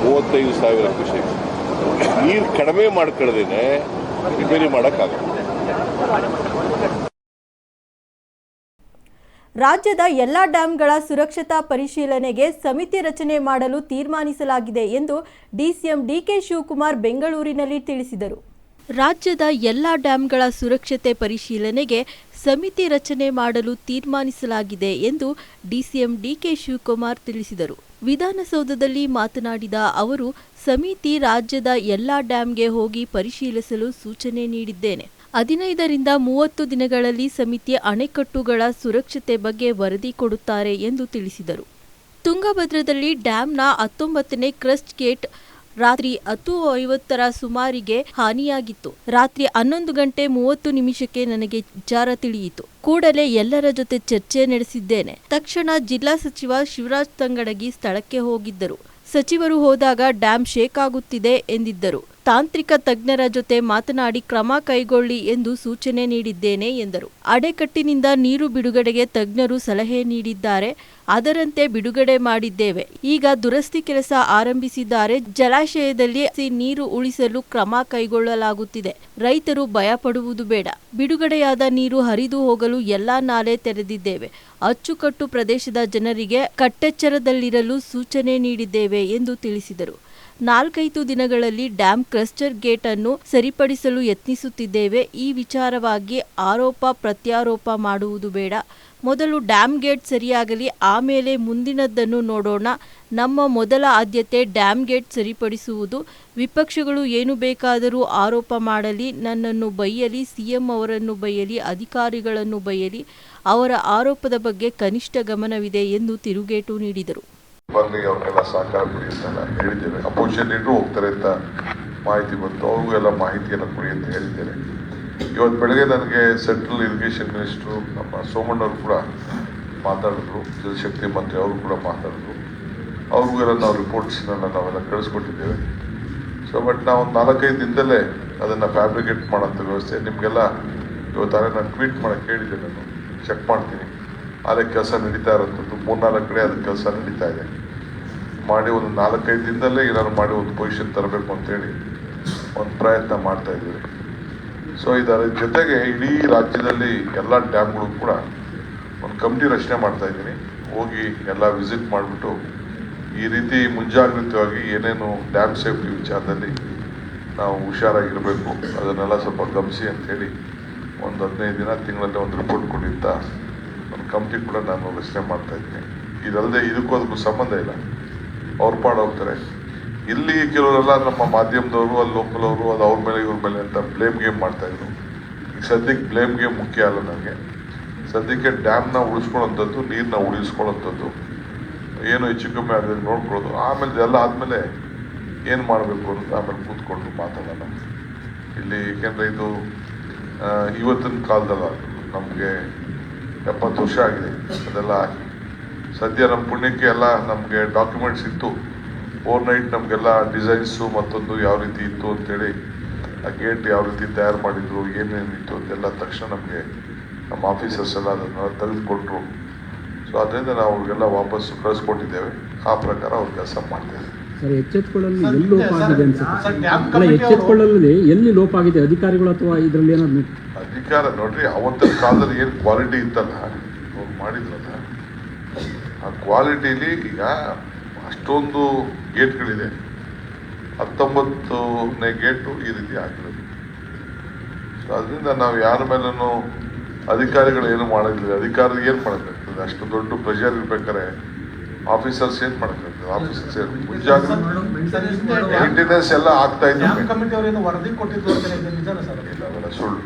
ಮೂವತ್ತೈದು ಸಾವಿರ ಕ್ಯೂಸೆಕ್ಸ್ ನೀರು ಕಡಿಮೆ ಮಾಡ್ಕೊಳ್ಳದೇನೆ ರಿಪೇರಿ ಮಾಡೋಕ್ಕಾಗಲ್ಲ. ರಾಜ್ಯದ ಎಲ್ಲ ಡ್ಯಾಂಗಳ ಸುರಕ್ಷತಾ ಪರಿಶೀಲನೆಗೆ ಸಮಿತಿ ರಚನೆ ಮಾಡಲು ತೀರ್ಮಾನಿಸಲಾಗಿದೆ ಎಂದು ಡಿಸಿಎಂ ಡಿಕೆ ಶಿವಕುಮಾರ್ ಬೆಂಗಳೂರಿನಲ್ಲಿ ತಿಳಿಸಿದರು. ರಾಜ್ಯದ ಎಲ್ಲಾ ಡ್ಯಾಂಗಳ ಸುರಕ್ಷತೆ ಪರಿಶೀಲನೆಗೆ ಸಮಿತಿ ರಚನೆ ಮಾಡಲು ತೀರ್ಮಾನಿಸಲಾಗಿದೆ ಎಂದು ಡಿಸಿಎಂ ಡಿಕೆ ಶಿವಕುಮಾರ್ ತಿಳಿಸಿದರು. ವಿಧಾನಸೌಧದಲ್ಲಿ ಮಾತನಾಡಿದ ಅವರು, ಸಮಿತಿ ರಾಜ್ಯದ ಎಲ್ಲಾ ಡ್ಯಾಂಗೆ ಹೋಗಿ ಪರಿಶೀಲಿಸಲು ಸೂಚನೆ ನೀಡಿದ್ದೇನೆ. ಹದಿನೈದರಿಂದ ಮೂವತ್ತು ದಿನಗಳಲ್ಲಿ ಸಮಿತಿ ಅಣೆಕಟ್ಟುಗಳ ಸುರಕ್ಷತೆ ಬಗ್ಗೆ ವರದಿ ಕೊಡುತ್ತಾರೆ ಎಂದು ತಿಳಿಸಿದರು. ತುಂಗಭದ್ರದಲ್ಲಿ ಡ್ಯಾಂನ ಹತ್ತೊಂಬತ್ತನೇ ಕ್ರಸ್ಟ್ ಗೇಟ್ ರಾತ್ರಿ ಹತ್ತು ಐವತ್ತರ ಸುಮಾರಿಗೆ ಹಾನಿಯಾಗಿತ್ತು. ರಾತ್ರಿ ಹನ್ನೊಂದು ಗಂಟೆ ಮೂವತ್ತು ನಿಮಿಷಕ್ಕೆ ನನಗೆ ವಿಚಾರ ತಿಳಿಯಿತು. ಕೂಡಲೇ ಎಲ್ಲರ ಜೊತೆ ಚರ್ಚೆ ನಡೆಸಿದ್ದೇನೆ. ತಕ್ಷಣ ಜಿಲ್ಲಾ ಸಚಿವ ಶಿವರಾಜ್ ತಂಗಡಗಿ ಸ್ಥಳಕ್ಕೆ ಹೋಗಿದ್ದರು. ಸಚಿವರು ಹೋದಾಗ ಡ್ಯಾಂ ಶೇಕ್ ಆಗುತ್ತಿದೆ ಎಂದಿದ್ದರು. ತಾಂತ್ರಿಕ ತಜ್ಞರ ಜೊತೆ ಮಾತನಾಡಿ ಕ್ರಮ ಕೈಗೊಳ್ಳಿ ಎಂದು ಸೂಚನೆ ನೀಡಿದ್ದೇನೆ ಎಂದರು. ಅಡೆಕಟ್ಟಿನಿಂದ ನೀರು ಬಿಡುಗಡೆಗೆ ತಜ್ಞರು ಸಲಹೆ ನೀಡಿದ್ದಾರೆ. ಅದರಂತೆ ಬಿಡುಗಡೆ ಮಾಡಿದ್ದೇವೆ. ಈಗ ದುರಸ್ತಿ ಕೆಲಸ ಆರಂಭಿಸಿದ್ದಾರೆ. ಜಲಾಶಯದಲ್ಲಿ ನೀರು ಉಳಿಸಲು ಕ್ರಮ ಕೈಗೊಳ್ಳಲಾಗುತ್ತಿದೆ. ರೈತರು ಭಯಪಡುವುದು ಬೇಡ. ಬಿಡುಗಡೆಯಾದ ನೀರು ಹರಿದು ಹೋಗಲು ಎಲ್ಲಾ ನಾಲೆ ತೆರೆದಿದ್ದೇವೆ. ಅಚ್ಚುಕಟ್ಟು ಪ್ರದೇಶದ ಜನರಿಗೆ ಕಟ್ಟೆಚ್ಚರದಲ್ಲಿರಲು ಸೂಚನೆ ನೀಡಿದ್ದೇವೆ ಎಂದು ತಿಳಿಸಿದರು. ನಾಲ್ಕೈದು ದಿನಗಳಲ್ಲಿ ಡ್ಯಾಂ ಕ್ರಸ್ಟರ್ ಗೇಟ್ ಅನ್ನು ಸರಿಪಡಿಸಲು ಯತ್ನಿಸುತ್ತಿದ್ದೇವೆ. ಈ ವಿಚಾರವಾಗಿ ಆರೋಪ, ಪ್ರತ್ಯಾರೋಪ ಮಾಡುವುದು ಬೇಡ. ಮೊದಲು ಡ್ಯಾಮ್ ಗೇಟ್ ಸರಿಯಾಗಲಿ, ಆಮೇಲೆ ಮುಂದಿನದ್ದನ್ನು ನೋಡೋಣ. ನಮ್ಮ ಮೊದಲ ಆದ್ಯತೆ ಡ್ಯಾಮ್ ಗೇಟ್ ಸರಿಪಡಿಸುವುದು. ವಿಪಕ್ಷಗಳು ಏನು ಬೇಕಾದರೂ ಆರೋಪ ಮಾಡಲಿ, ನನ್ನನ್ನು ಬೈಯಲಿ, ಸಿಎಂ ಅವರನ್ನು ಬೈಯಲಿ, ಅಧಿಕಾರಿಗಳನ್ನು ಬೈಯಲಿ, ಅವರ ಆರೋಪದ ಬಗ್ಗೆ ಕನಿಷ್ಠ ಗಮನವಿದೆ ಎಂದು ತಿರುಗೇಟು ನೀಡಿದರು. ಬರಲಿ ಅವ್ರಿಗೆಲ್ಲ ಸಹಕಾರ ಕೊಡಿ ಅಂತೆಲ್ಲ ಹೇಳಿದ್ದೇವೆ ಅಪೋಸಿಷನ್ ಲೀಡ್ರು ಹೋಗ್ತಾರೆ ಅಂತ ಮಾಹಿತಿ ಬಂತು. ಅವ್ರಿಗೂ ಎಲ್ಲ ಮಾಹಿತಿಯನ್ನು ಕೊಡಿ ಅಂತ ಹೇಳಿದ್ದೇನೆ ಇವತ್ತು ಬೆಳಗ್ಗೆ ನನಗೆ ಸೆಂಟ್ರಲ್ ಇರಿಗೇಷನ್ ಮಿನಿಸ್ಟ್ರು, ನಮ್ಮ ಸೋಮಣ್ಣವರು ಕೂಡ ಮಾತಾಡಿದ್ರು. ಜಲಶಕ್ತಿ ಮಂತ್ರಿ ಅವರು ಕೂಡ ಮಾತಾಡಿದ್ರು. ಅವ್ರಿಗೂ ಎಲ್ಲ ನಾವು ರಿಪೋರ್ಟ್ಸ್ನೆಲ್ಲ ನಾವೆಲ್ಲ ಕಳಿಸ್ಕೊಟ್ಟಿದ್ದೇವೆ. ಸೊ ಬಟ್ ನಾವು ಒಂದು ನಾಲ್ಕೈದು ದಿನದಲ್ಲೇ ಅದನ್ನು ಫ್ಯಾಬ್ರಿಕೇಟ್ ಮಾಡೋಂಥ ವ್ಯವಸ್ಥೆ. ನಿಮಗೆಲ್ಲ ಇವತ್ತಾರೆ ನಾನು ಟ್ವೀಟ್ ಮಾಡೋಕ್ಕೆ ಹೇಳಿದ್ದೆ ನಾನು. ಚೆಕ್ ಮಾಡ್ತೀನಿ. ಅದಕ್ಕೆ ಕೆಲಸ ನಡೀತಾ ಇರೋಂಥದ್ದು ಮೂರ್ನಾಲ್ಕು ಕಡೆ ಅದಕ್ಕೆ ಕೆಲಸ ನಡೀತಾ ಇದೆ. ಮಾಡಿ ಒಂದು ನಾಲ್ಕೈದು ದಿನದಲ್ಲೇ ಏನಾದ್ರು ಮಾಡಿ ಒಂದು ಪೊಸಿಷನ್ ತರಬೇಕು ಅಂತೇಳಿ ಒಂದು ಪ್ರಯತ್ನ ಮಾಡ್ತಾ ಇದ್ದೀವಿ. ಸೊ ಇದರ ಜೊತೆಗೆ ಇಡೀ ರಾಜ್ಯದಲ್ಲಿ ಎಲ್ಲ ಡ್ಯಾಮ್ಗಳು ಕೂಡ ಒಂದು ಕಮಿಟಿ ರಚನೆ ಮಾಡ್ತಾ ಇದ್ದೀನಿ. ಹೋಗಿ ಎಲ್ಲ ವಿಸಿಟ್ ಮಾಡಿಬಿಟ್ಟು ಈ ರೀತಿ ಮುಂಜಾಗ್ರತವಾಗಿ ಏನೇನು ಡ್ಯಾಮ್ ಸೇಫ್ಟಿ ವಿಚಾರದಲ್ಲಿ ನಾವು ಹುಷಾರಾಗಿರಬೇಕು, ಅದನ್ನೆಲ್ಲ ಸ್ವಲ್ಪ ಗಮನಿಸಿ ಅಂತೇಳಿ ಒಂದು ಹದಿನೈದು ದಿನ ತಿಂಗಳಲ್ಲಿ ಒಂದು ರಿಪೋರ್ಟ್ ಕೊಡಿ ಅಂತ ಒಂದು ಕಮಿಟಿ ಕೂಡ ನಾನು ರಚನೆ ಮಾಡ್ತಾ ಇದ್ದೀನಿ. ಇದಲ್ಲದೆ ಇದಕ್ಕೂ ಅದಕ್ಕೂ ಸಂಬಂಧ ಇಲ್ಲ. ಅವ್ರು ಪಾಡೋಗ್ತಾರೆ ಇಲ್ಲಿ ಕೆಲವರೆಲ್ಲ ನಮ್ಮ ಮಾಧ್ಯಮದವರು, ಅಲ್ಲಿ ಲೋಕಲ್ ಅವರು ಅದು ಅವ್ರ ಮೇಲೆ, ಇವ್ರ ಮೇಲೆ ಅಂತ ಬ್ಲೇಮ್ ಗೇಮ್ ಮಾಡ್ತಾ ಇದ್ರು. ಈಗ ಸದ್ಯಕ್ಕೆ ಬ್ಲೇಮ್ ಗೇಮ್ ಮುಖ್ಯ ಅಲ್ಲ ನನಗೆ ಸದ್ಯಕ್ಕೆ ಡ್ಯಾಮ್ನ ಉಳಿಸ್ಕೊಳ್ಳೋಂಥದ್ದು ನೀರನ್ನ ಉಳಿಸ್ಕೊಳ್ಳೋಂಥದ್ದು ಏನು ಹೆಚ್ಚು ಕಮ್ಮಿ ಆಗದೆ ನೋಡ್ಕೊಳ್ಳೋದು. ಆಮೇಲೆ ಎಲ್ಲ ಆದಮೇಲೆ ಏನು ಮಾಡಬೇಕು ಅಂತ ಆಮೇಲೆ ಕೂತ್ಕೊಂಡು ಮಾತಾಡೋಣ. ಇಲ್ಲಿ ಏಕೆಂದರೆ ಇದು ಇವತ್ತಿನ ಕಾಲದಲ್ಲ. ನಮಗೆ ಎಪ್ಪತ್ತು ವರ್ಷ ಆಗಿದೆ ಅದೆಲ್ಲ ಆಗಿ. ಸದ್ಯ ನಮ್ಮ ಪುಣ್ಯಕ್ಕೆ ಎಲ್ಲ ನಮಗೆ ಡಾಕ್ಯುಮೆಂಟ್ಸ್ ಇತ್ತು. ಓವರ್ ನೈಟ್ ನಮಗೆಲ್ಲ ಡಿಸೈನ್ಸು ಮತ್ತೊಂದು ಯಾವ ರೀತಿ ಇತ್ತು ಅಂತೇಳಿ ಆ ಗೇಟ್ ಯಾವ ರೀತಿ ತಯಾರು ಮಾಡಿದ್ರು ಏನೇನಿತ್ತು ಅದೆಲ್ಲ ತಕ್ಷಣ ನಮಗೆ ನಮ್ಮ ಆಫೀಸರ್ಸ್ ಎಲ್ಲ ಅದನ್ನು ತೆಗೆದುಕೊಟ್ರು ಸೊ ಅದರಿಂದ ನಾವು ಅವ್ರಿಗೆಲ್ಲ ವಾಪಸ್ಸು ಕಳಿಸ್ಕೊಟ್ಟಿದ್ದೇವೆ. ಆ ಪ್ರಕಾರ ಅವ್ರು ಕೆಲಸ ಮಾಡ್ತಿದ್ದಾರೆ ಸರ್ ಎಚ್ಚೆತ್ಕೊಳ್ಳಲ್ಲಿ ಎಲ್ಲಿ ಲೋಪ ಆಗಿದೆ ಅನ್ಸುತ್ತೆ. ಎಚ್ಚೆತ್ಕೊಳ್ಳಲ್ಲಿ ಎಲ್ಲಿ ಲೋಪ ಆಗಿದೆ? ಅಧಿಕಾರಿಗಳು ಅಥವಾ ಇದರಲ್ಲಿ ಏನಾದ್ರು ಅಧಿಕಾರ ನೋಡ್ರಿ ಅವತ್ತಿನ ಕಾಲದಲ್ಲಿ ಏನು ಕ್ವಾಲಿಟಿ ಇತ್ತಲ್ಲ ಅವ್ರು ಮಾಡಿದ್ರಲ್ಲ ಆ ಕ್ವಾಲಿಟಿಲಿ ಈಗ ಅಷ್ಟೊಂದು ಗೇಟ್ಗಳಿದೆ. ಹತ್ತೊಂಬತ್ತನೇ ಗೇಟು ಈ ರೀತಿ ಆಗಿರೋದು ಸೊ ಅದರಿಂದ ನಾವು ಯಾರ ಮೇಲೂ ಅಧಿಕಾರಿಗಳು ಏನು ಮಾಡೋದಿಲ್ಲ ಅಧಿಕಾರಿ ಏನು ಮಾಡೋಕ್ಕಾಗ್ತದೆ? ಅಷ್ಟು ದೊಡ್ಡ ಪ್ರೆಷರ್ ಇರ್ಬೇಕಾರೆ ಆಫೀಸರ್ಸ್ ಏನು ಮಾಡೋಕ್ಕಾಗ್ತದೆ? ಆಫೀಸರ್ಸ್ ಏನು ಮುಂಜಾಗ್ರತೆ ಮೇಂಟೆನೆನ್ಸ್ ಎಲ್ಲ ಆಗ್ತಾ ಡ್ಯಾಮ್ ಸುಳ್ಳು.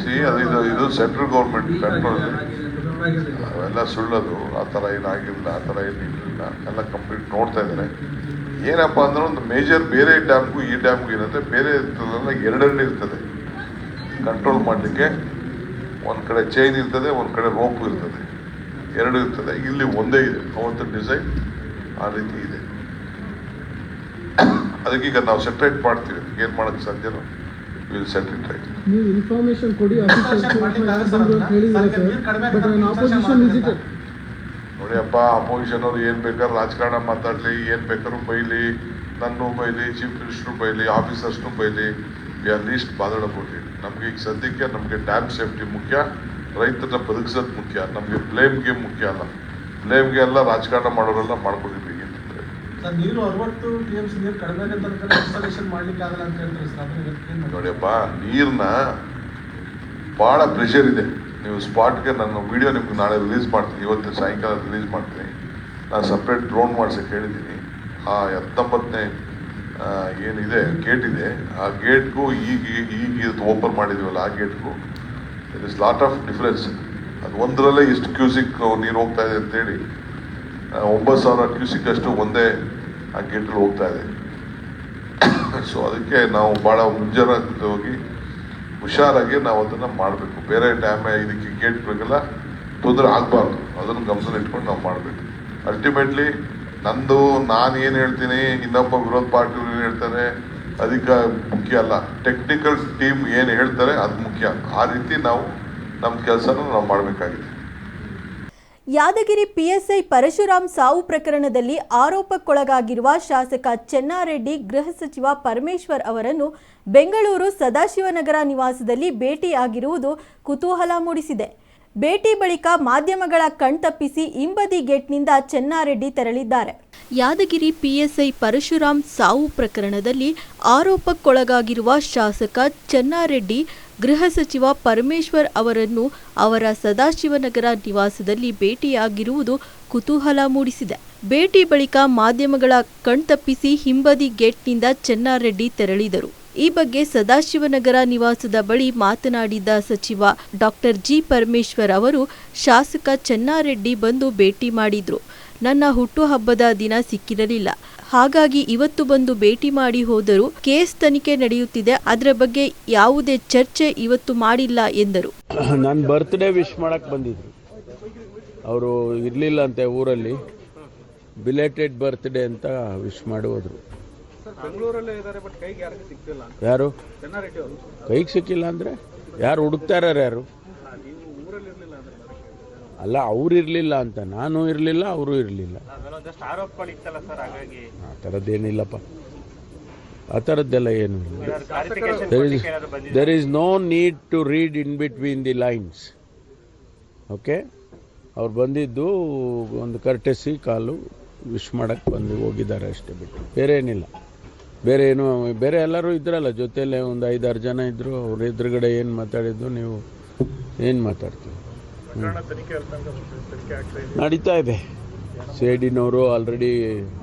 ಸಿ ಅದು ಇದು ಇದು ಸೆಂಟ್ರಲ್ ಗೌರ್ಮೆಂಟ್ ಕಂಟ್ರೋಲ್ ಅವೆಲ್ಲ ಸುಳ್ಳದು, ಆ ಥರ ಏನಾಗಿಲ್ಲ, ಆ ಥರ ಏನಿಲ್ಲ, ಎಲ್ಲ ಕಂಪ್ಲೀಟ್ ನೋಡ್ತಾ ಇದ್ದಾರೆ. ಏನಪ್ಪ ಅಂದ್ರೆ ಒಂದು ಮೇಜರ್ ಬೇರೆ ಡ್ಯಾಮ್ಗೂ ಈ ಡ್ಯಾಮ್ಗೂ ಏನಂದ್ರೆ ಬೇರೆ ಇರ್ತದಲ್ಲ ಎರಡೆರಡು ಇರ್ತದೆ. ಕಂಟ್ರೋಲ್ ಮಾಡಲಿಕ್ಕೆ ಒಂದು ಕಡೆ ಚೈನ್ ಇರ್ತದೆ, ಒಂದು ಕಡೆ ರೋಪ್ ಇರ್ತದೆ. ಎರಡು ಇರ್ತದೆ. ಇಲ್ಲಿ ಒಂದೇ ಇದೆ. ಅವತ್ತು ಡಿಸೈನ್ ಆ ರೀತಿ ಇದೆ. ಅದಕ್ಕೀಗ ನಾವು ಸೆಟ್ರೇಟ್ ಮಾಡ್ತೀವಿ. ಏನು ಮಾಡೋಕ್ಕೆ ಸಾಧ್ಯನೋ? ವಿಲ್ ಸೆಟ್ ಇಟ್ ರೈಟ್ ನೀವು ಇನ್ಫಾರ್ಮೇಶನ್ ಕೊಡಿ Construction ಮಾಡ್ಲಿಕ್ಕೆ ಆಗಲ್ಲ ಸರ್ ಅದನ್ನ. ಸರ್, ನೀರು ಕಡಿಮೆ ಬಟ್ ಆಗ್ತದೆ, ಆಪೋಸಿಷನ್ construction ನೋಡಿ ಅಪ್ಪ ಅಪೋಸಿಷನ್ ಅವ್ರು ಏನು ಬೇಕಾದ್ರೂ ರಾಜಕಾರಣ ಮಾತಾಡಲಿ ಏನು ಬೇಕಾದ್ರೂ ಬೈಲಿ ನನ್ನೂ ಬೈಲಿ ಚೀಫ್ ಮಿನಿಸ್ಟ್ರು ಬೈಲಿ ಆಫೀಸರ್ಸ್ನು ಬೈಲಿ ವಿ ಆರ್ ಲೀಸ್ಟ್ ಕೊಡಿ ನಮಗೆ ಈಗ ಸದ್ಯಕ್ಕೆ ನಮಗೆ ಡ್ಯಾಮ್ ಸೇಫ್ಟಿ ಮುಖ್ಯ ರೈತರನ್ನ ಬದುಕಿಸೋದು ಮುಖ್ಯ ನಮಗೆ ಬ್ಲೇಮ್ಗೆ ಮುಖ್ಯ ಅಲ್ಲ. ಬ್ಲೇಮ್ಗೆ ಎಲ್ಲ ರಾಜಕಾರಣ ಮಾಡೋರೆಲ್ಲ ಮಾಡ್ಕೊಂಡಿದ್ದೀವಿ. ಅಂತಂದ್ರೆ ನೋಡಿಯಪ್ಪ ನೀರನ್ನ ಭಾಳ ಪ್ರೆಷರ್ ಇದೆ. ನೀವು ಸ್ಪಾಟ್ಗೆ ನಾನು ವಿಡಿಯೋ ನಿಮ್ಗೆ ನಾಳೆ ರಿಲೀಸ್ ಮಾಡ್ತೀನಿ. ಇವತ್ತು ಸಾಯಂಕಾಲ ರಿಲೀಸ್ ಮಾಡ್ತೀನಿ. ನಾನು ಸಪ್ರೇಟ್ ಡ್ರೋನ್ ಮಾಡ್ಸಕ್ಕೆ ಹೇಳಿದ್ದೀನಿ. ಆ ಹತ್ತೊಂಬತ್ತನೇ ಏನಿದೆ ಗೇಟ್ ಇದೆ. ಆ ಗೇಟ್ಗೂ ಈಗ ಈಗ ಓಪನ್ ಮಾಡಿದ್ದೀವಲ್ಲ ಆ ಗೇಟ್ಗೂ it is lot of difference ಅದು ಒಂದರಲ್ಲೇ ಇಷ್ಟು ಕ್ಯೂಸಿಕ್ ನೀರು ಹೋಗ್ತಾ ಇದೆ ಅಂತೇಳಿ ಒಂಬತ್ತು ಸಾವಿರ ಕ್ಯೂಸಿಕ್ ಅಷ್ಟು ಒಂದೇ ಆ ಗೇಟಲ್ಲಿ ಹೋಗ್ತಾ ಇದೆ. ಸೊ ಅದಕ್ಕೆ ನಾವು ಭಾಳ ಹೋಗಿ ಹುಷಾರಾಗಿ ನಾವು ಅದನ್ನು ಮಾಡಬೇಕು. ಬೇರೆ ಟೈಮ್ ಇದಕ್ಕೆ ಗೇಟ್ಗಳಿಗೆಲ್ಲ ತೊಂದರೆ ಆಗಬಾರ್ದು. ಅದನ್ನು ಗಮನ ಇಟ್ಕೊಂಡು ನಾವು ಮಾಡಬೇಕು. ಅಲ್ಟಿಮೇಟ್ಲಿ ನಂದು, ನಾನು ಏನು ಹೇಳ್ತೀನಿ, ಇನ್ನೊಬ್ಬ ವಿರೋಧ ಪಾರ್ಟಿಯವ್ರು ಏನು ಹೇಳ್ತಾರೆ ಅದಕ್ಕೆ ಮುಖ್ಯ ಅಲ್ಲ. ಟೆಕ್ನಿಕಲ್ ಟೀಮ್ ಏನು ಹೇಳ್ತಾರೆ, ಅದು ಮುಖ್ಯ. ಆ ರೀತಿ ನಾವು ನಮ್ಮ ಕೆಲಸನೂ ನಾವು ಮಾಡಬೇಕಾಗಿದೆ. ಯಾದಗಿರಿ ಪಿಎಸ್ಐ ಪರಶುರಾಮ್ ಸಾವು ಪ್ರಕರಣದಲ್ಲಿ ಆರೋಪಕ್ಕೊಳಗಾಗಿರುವ ಶಾಸಕ ಚೆನ್ನಾರೆಡ್ಡಿ ಗೃಹ ಸಚಿವ ಪರಮೇಶ್ವರ್ ಅವರನ್ನು ಬೆಂಗಳೂರು ಸದಾಶಿವನಗರ ನಿವಾಸದಲ್ಲಿ ಭೇಟಿಯಾಗಿರುವುದು ಕುತೂಹಲ ಮೂಡಿಸಿದೆ. ಭೇಟಿ ಬಳಿಕ ಮಾಧ್ಯಮಗಳ ಕಣ್ತಪ್ಪಿಸಿ ಹಿಂಬದಿ ಗೇಟ್ನಿಂದ ಚೆನ್ನಾರೆಡ್ಡಿ ತೆರಳಿದ್ದಾರೆ. ಯಾದಗಿರಿ ಪಿಎಸ್ಐ ಪರಶುರಾಮ್ ಸಾವು ಪ್ರಕರಣದಲ್ಲಿ ಆರೋಪಕ್ಕೊಳಗಾಗಿರುವ ಶಾಸಕ ಚೆನ್ನಾರೆಡ್ಡಿ, ಗೃಹ ಸಚಿವ ಪರಮೇಶ್ವರ್ ಅವರನ್ನು ಅವರ ಸದಾಶಿವನಗರ ನಿವಾಸದಲ್ಲಿ ಭೇಟಿಯಾಗಿರುವುದು ಕುತೂಹಲ ಮೂಡಿಸಿದೆ. ಭೇಟಿ ಬಳಿಕ ಮಾಧ್ಯಮಗಳ ಕಣ್ತಪ್ಪಿಸಿ ಹಿಂಬದಿ ಗೇಟ್ನಿಂದ ಚೆನ್ನಾರೆಡ್ಡಿ ತೆರಳಿದರು. ಈ ಬಗ್ಗೆ ಸದಾಶಿವನಗರ ನಿವಾಸದ ಬಳಿ ಮಾತನಾಡಿದ ಸಚಿವ ಡಾಕ್ಟರ್ ಜಿ ಪರಮೇಶ್ವರ್ ಅವರು, ಶಾಸಕ ಚೆನ್ನಾರೆಡ್ಡಿ ಬಂದು ಭೇಟಿ ಮಾಡಿದ್ರು. ನನ್ನ ಹುಟ್ಟುಹಬ್ಬದ ದಿನ ಸಿಕ್ಕಿರಲಿಲ್ಲ. ಹಾಗಾಗಿ ಇವತ್ತು ಬಂದು ಭೇಟಿ ಮಾಡಿ ಹೋದರೂ ಕೇಸ್ ತನಿಖೆ ನಡೆಯುತ್ತಿದೆ. ಅದರ ಬಗ್ಗೆ ಯಾವುದೇ ಚರ್ಚೆ ಇವತ್ತು ಮಾಡಿಲ್ಲ ಎಂದರು. ನಾನು ಬರ್ತ್ಡೇ ವಿಶ್ ಮಾಡಕ್ಕೆ ಬಂದಿದ್ರು. ಅವರು ಇರಲಿಲ್ಲ ಅಂತೆ ಊರಲ್ಲಿ. ಬಿಲೇಟೆಡ್ ಬರ್ತ್ಡೇ ಅಂತ ವಿಶ್ ಮಾಡಿ ಹೋದ್ರು. ಯಾರು? ಕೈಗೆ ಸಿಕ್ಕಿಲ್ಲ ಅಂದರೆ? ಯಾರು ಹುಡುಕ್ತಾ ಇರೋರು ಯಾರು? ಅಲ್ಲ ಅವ್ರು ಇರಲಿಲ್ಲ ಅಂತ ನಾನು ಇರಲಿಲ್ಲ ಅವರು ಇರಲಿಲ್ಲ. ಆ ಥರದ್ದೇನಿಲ್ಲಪ್ಪ ಆ ಥರದ್ದೆಲ್ಲ ಏನು there is no need to read in between the lines okay ಅವ್ರು ಬಂದಿದ್ದು ಒಂದು ಕರ್ಟೆಸಿ ಕಾಲು ವಿಶ್ ಮಾಡಕ್ಕೆ ಬಂದು ಹೋಗಿದ್ದಾರೆ ಅಷ್ಟೇ ಬಿಟ್ಟು. ಬೇರೆ ಏನಿಲ್ಲ ಬೇರೆ ಏನು ಬೇರೆ ಎಲ್ಲರೂ ಇದ್ರಲ್ಲ ಜೊತೆಯಲ್ಲೇ ಒಂದು ಐದಾರು ಜನ ಇದ್ದರು ಅವ್ರ ಎದುರುಗಡೆ ಏನು ಮಾತಾಡಿದ್ದು ನೀವು ಏನು ಮಾತಾಡ್ತೀವಿ ನಡೀತಾ ಇದೆ. ಸೇಡಿನವರು ಆಲ್ರೆಡಿ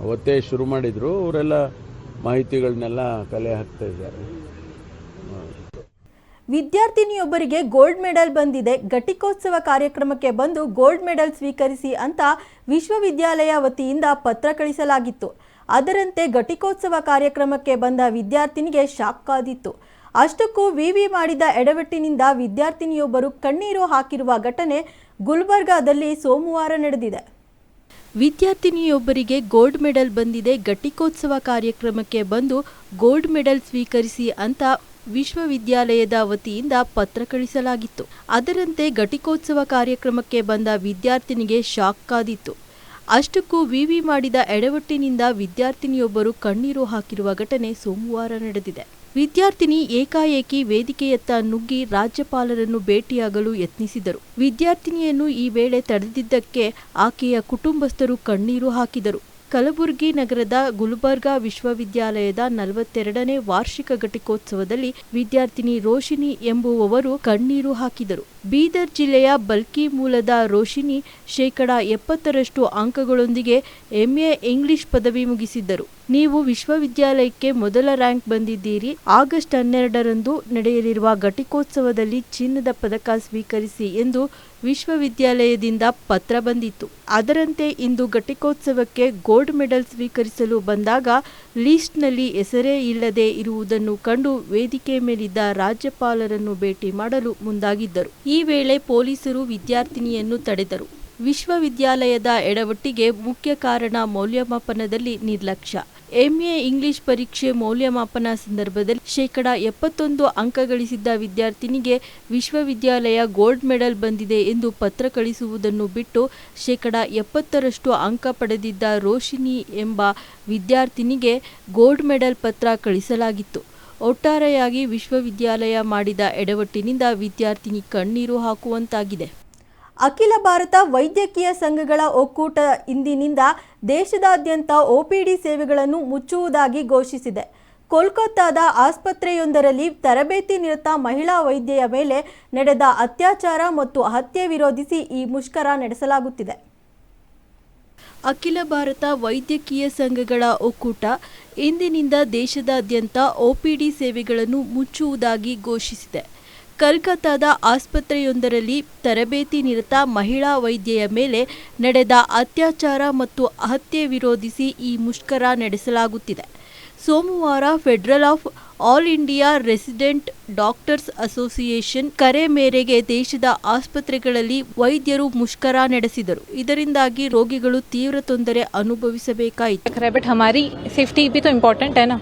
ಅವತ್ತೇ ಶುರು ಮಾಡಿದರು ಅವರೆಲ್ಲ ಮಾಹಿತಿಗಳನ್ನೆಲ್ಲ ಕಲೆ ಹಾಕ್ತಾ ಇದ್ದಾರೆ. ವಿದ್ಯಾರ್ಥಿನಿಯೊಬ್ಬರಿಗೆ ಗೋಲ್ಡ್ ಮೆಡಲ್ ಬಂದಿದೆ ಘಟಿಕೋತ್ಸವ ಕಾರ್ಯಕ್ರಮಕ್ಕೆ ಬಂದು ಗೋಲ್ಡ್ ಮೆಡಲ್ ಸ್ವೀಕರಿಸಿ ಅಂತ ವಿಶ್ವವಿದ್ಯಾಲಯ ವತಿಯಿಂದ ಪತ್ರ ಕಳಿಸಲಾಗಿತ್ತು. ಅದರಂತೆ ಘಟಿಕೋತ್ಸವ ಕಾರ್ಯಕ್ರಮಕ್ಕೆ ಬಂದ ವಿದ್ಯಾರ್ಥಿನಿಗೆ ಶಾಕ್ ಕಾದಿತ್ತು ಅಷ್ಟಕ್ಕೂ ವಿವಿ ಮಾಡಿದ ಎಡವಟ್ಟಿನಿಂದ ವಿದ್ಯಾರ್ಥಿನಿಯೊಬ್ಬರು ಕಣ್ಣೀರು ಹಾಕಿರುವ ಘಟನೆ ಗುಲ್ಬರ್ಗಾದಲ್ಲಿ ಸೋಮವಾರ ನಡೆದಿದೆ. ವಿದ್ಯಾರ್ಥಿನಿಯೊಬ್ಬರಿಗೆ ಗೋಲ್ಡ್ ಮೆಡಲ್ ಬಂದಿದೆ. ಘಟಿಕೋತ್ಸವ ಕಾರ್ಯಕ್ರಮಕ್ಕೆ ಬಂದು ಗೋಲ್ಡ್ ಮೆಡಲ್ ಸ್ವೀಕರಿಸಿ ಅಂತ ವಿಶ್ವವಿದ್ಯಾಲಯದ ವತಿಯಿಂದ ಪತ್ರ ಕಳಿಸಲಾಗಿತ್ತು. ಅದರಂತೆ ಘಟಿಕೋತ್ಸವ ಕಾರ್ಯಕ್ರಮಕ್ಕೆ ಬಂದ ವಿದ್ಯಾರ್ಥಿನಿಗೆ ಶಾಕ್ ಕಾದಿತ್ತು ಅಷ್ಟಕ್ಕೂ ವಿವಿ ಮಾಡಿದ ಎಡವಟ್ಟಿನಿಂದ ವಿದ್ಯಾರ್ಥಿನಿಯೊಬ್ಬರು ಕಣ್ಣೀರು ಹಾಕಿರುವ ಘಟನೆ ಸೋಮವಾರ ನಡೆದಿದೆ. ವಿದ್ಯಾರ್ಥಿನಿ ಏಕಾಏಕಿ ವೇದಿಕೆಯತ್ತ ನುಗ್ಗಿ ರಾಜ್ಯಪಾಲರನ್ನು ಭೇಟಿಯಾಗಲು ಯತ್ನಿಸಿದರು. ವಿದ್ಯಾರ್ಥಿನಿಯನ್ನು ಈ ವೇಳೆ ತಡೆದಿದ್ದಕ್ಕೆ ಆಕೆಯ ಕುಟುಂಬಸ್ಥರು ಕಣ್ಣೀರು ಹಾಕಿದರು. ಕಲಬುರಗಿ ನಗರದ ಗುಲ್ಬರ್ಗಾ ವಿಶ್ವವಿದ್ಯಾಲಯದ ನಲವತ್ತೆರಡನೇ ವಾರ್ಷಿಕ ಘಟಿಕೋತ್ಸವದಲ್ಲಿ ವಿದ್ಯಾರ್ಥಿನಿ ರೋಶಿನಿ ಎಂಬುವವರು ಕಣ್ಣೀರು ಹಾಕಿದರು. ಬೀದರ್ ಜಿಲ್ಲೆಯ ಬಲ್ಕಿ ಮೂಲದ ರೋಶಿನಿ ಶೇಕಡ ಎಪ್ಪತ್ತರಷ್ಟು ಅಂಕಗಳೊಂದಿಗೆ ಎಂಎ ಇಂಗ್ಲಿಷ್ ಪದವಿ ಮುಗಿಸಿದ್ದರು. ನೀವು ವಿಶ್ವವಿದ್ಯಾಲಯಕ್ಕೆ ಮೊದಲ ರ್ಯಾಂಕ್ ಬಂದಿದ್ದೀರಿ. ಆಗಸ್ಟ್ ಹನ್ನೆರಡರಂದು ನಡೆಯಲಿರುವ ಘಟಿಕೋತ್ಸವದಲ್ಲಿ ಚಿನ್ನದ ಪದಕ ಸ್ವೀಕರಿಸಿ ಎಂದು ವಿಶ್ವವಿದ್ಯಾಲಯದಿಂದ ಪತ್ರ ಬಂದಿತ್ತು. ಅದರಂತೆ ಇಂದು ಘಟಿಕೋತ್ಸವಕ್ಕೆ ಗೋಲ್ಡ್ ಮೆಡಲ್ ಸ್ವೀಕರಿಸಲು ಬಂದಾಗ ಲೀಸ್ಟ್ನಲ್ಲಿ ಹೆಸರೇ ಇಲ್ಲದೆ ಇರುವುದನ್ನು ಕಂಡು ವೇದಿಕೆ ಮೇಲಿದ್ದ ರಾಜ್ಯಪಾಲರನ್ನು ಭೇಟಿ ಮಾಡಲು ಮುಂದಾಗಿದ್ದರು. ಈ ವೇಳೆ ಪೊಲೀಸರು ವಿದ್ಯಾರ್ಥಿನಿಯನ್ನು ತಡೆದರು. ವಿಶ್ವವಿದ್ಯಾಲಯದ ಎಡವಟ್ಟಿಗೆ ಮುಖ್ಯ ಕಾರಣ ಮೌಲ್ಯಮಾಪನದಲ್ಲಿ ನಿರ್ಲಕ್ಷ್ಯ. ಎಂಎ ಇಂಗ್ಲಿಷ್ ಪರೀಕ್ಷೆ ಮೌಲ್ಯಮಾಪನ ಸಂದರ್ಭದಲ್ಲಿ ಶೇಕಡ ಎಪ್ಪತ್ತೊಂದು ಅಂಕ ಗಳಿಸಿದ್ದ ವಿದ್ಯಾರ್ಥಿನಿಗೆ ವಿಶ್ವವಿದ್ಯಾಲಯ ಗೋಲ್ಡ್ ಮೆಡಲ್ ಬಂದಿದೆ ಎಂದು ಪತ್ರ ಕಳಿಸುವುದನ್ನು ಬಿಟ್ಟು ಶೇಕಡ ಎಪ್ಪತ್ತರಷ್ಟು ಅಂಕ ಪಡೆದಿದ್ದ ರೋಶಿನಿ ಎಂಬ ವಿದ್ಯಾರ್ಥಿನಿಗೆ ಗೋಲ್ಡ್ ಮೆಡಲ್ ಪತ್ರ ಕಳಿಸಲಾಗಿತ್ತು. ಒಟ್ಟಾರೆಯಾಗಿ ವಿಶ್ವವಿದ್ಯಾಲಯ ಮಾಡಿದ ಎಡವಟ್ಟಿನಿಂದ ವಿದ್ಯಾರ್ಥಿನಿ ಕಣ್ಣೀರು ಹಾಕುವಂತಾಗಿದೆ. ಅಖಿಲ ಭಾರತ ವೈದ್ಯಕೀಯ ಸಂಘಗಳ ಒಕ್ಕೂಟ ಇಂದಿನಿಂದ ದೇಶದಾದ್ಯಂತ ಒಪಿಡಿ ಸೇವೆಗಳನ್ನು ಮುಚ್ಚುವುದಾಗಿ ಘೋಷಿಸಿದೆ. ಕೋಲ್ಕತ್ತಾದ ಆಸ್ಪತ್ರೆಯೊಂದರಲ್ಲಿ ತರಬೇತಿ ನಿರತ ಮಹಿಳಾ ವೈದ್ಯೆಯ ಮೇಲೆ ನಡೆದ ಅತ್ಯಾಚಾರ ಮತ್ತು ಹತ್ಯೆ ವಿರೋಧಿಸಿ ಈ ಮುಷ್ಕರ ನಡೆಸಲಾಗುತ್ತಿದೆ. ಅಖಿಲ ಭಾರತ ವೈದ್ಯಕೀಯ ಸಂಘಗಳ ಒಕ್ಕೂಟ ಇಂದಿನಿಂದ ದೇಶದಾದ್ಯಂತ ಒಪಿಡಿ ಸೇವೆಗಳನ್ನು ಮುಚ್ಚುವುದಾಗಿ ಘೋಷಿಸಿದೆ. ಕಲ್ಕತ್ತಾದ ಆಸ್ಪತ್ರೆಯೊಂದರಲ್ಲಿ ತರಬೇತಿ ನಿರತ ಮಹಿಳಾ ವೈದ್ಯೆಯ ಮೇಲೆ ನಡೆದ ಅತ್ಯಾಚಾರ ಮತ್ತು ಹತ್ಯೆ ವಿರೋಧಿಸಿ ಈ ಮುಷ್ಕರ ನಡೆಸಲಾಗುತ್ತಿದೆ ಸೋಮವಾರ federal of all India resident doctors association ಕರೆ ಮೇರೆಗೆ ದೇಶದ ಆಸ್ಪತ್ರೆಗಳಲ್ಲಿ ವೈದ್ಯರು ಮುಷ್ಕರ ನಡೆಸಿದರು ಇದರಿಂದಾಗಿ ರೋಗಿಗಳು ತೀವ್ರ ತೊಂದರೆ ಅನುಭವಿಸಬೇಕಾಯಿತು है बट हमारी सेफ्टी भी तो इम्पोर्टेंट है ना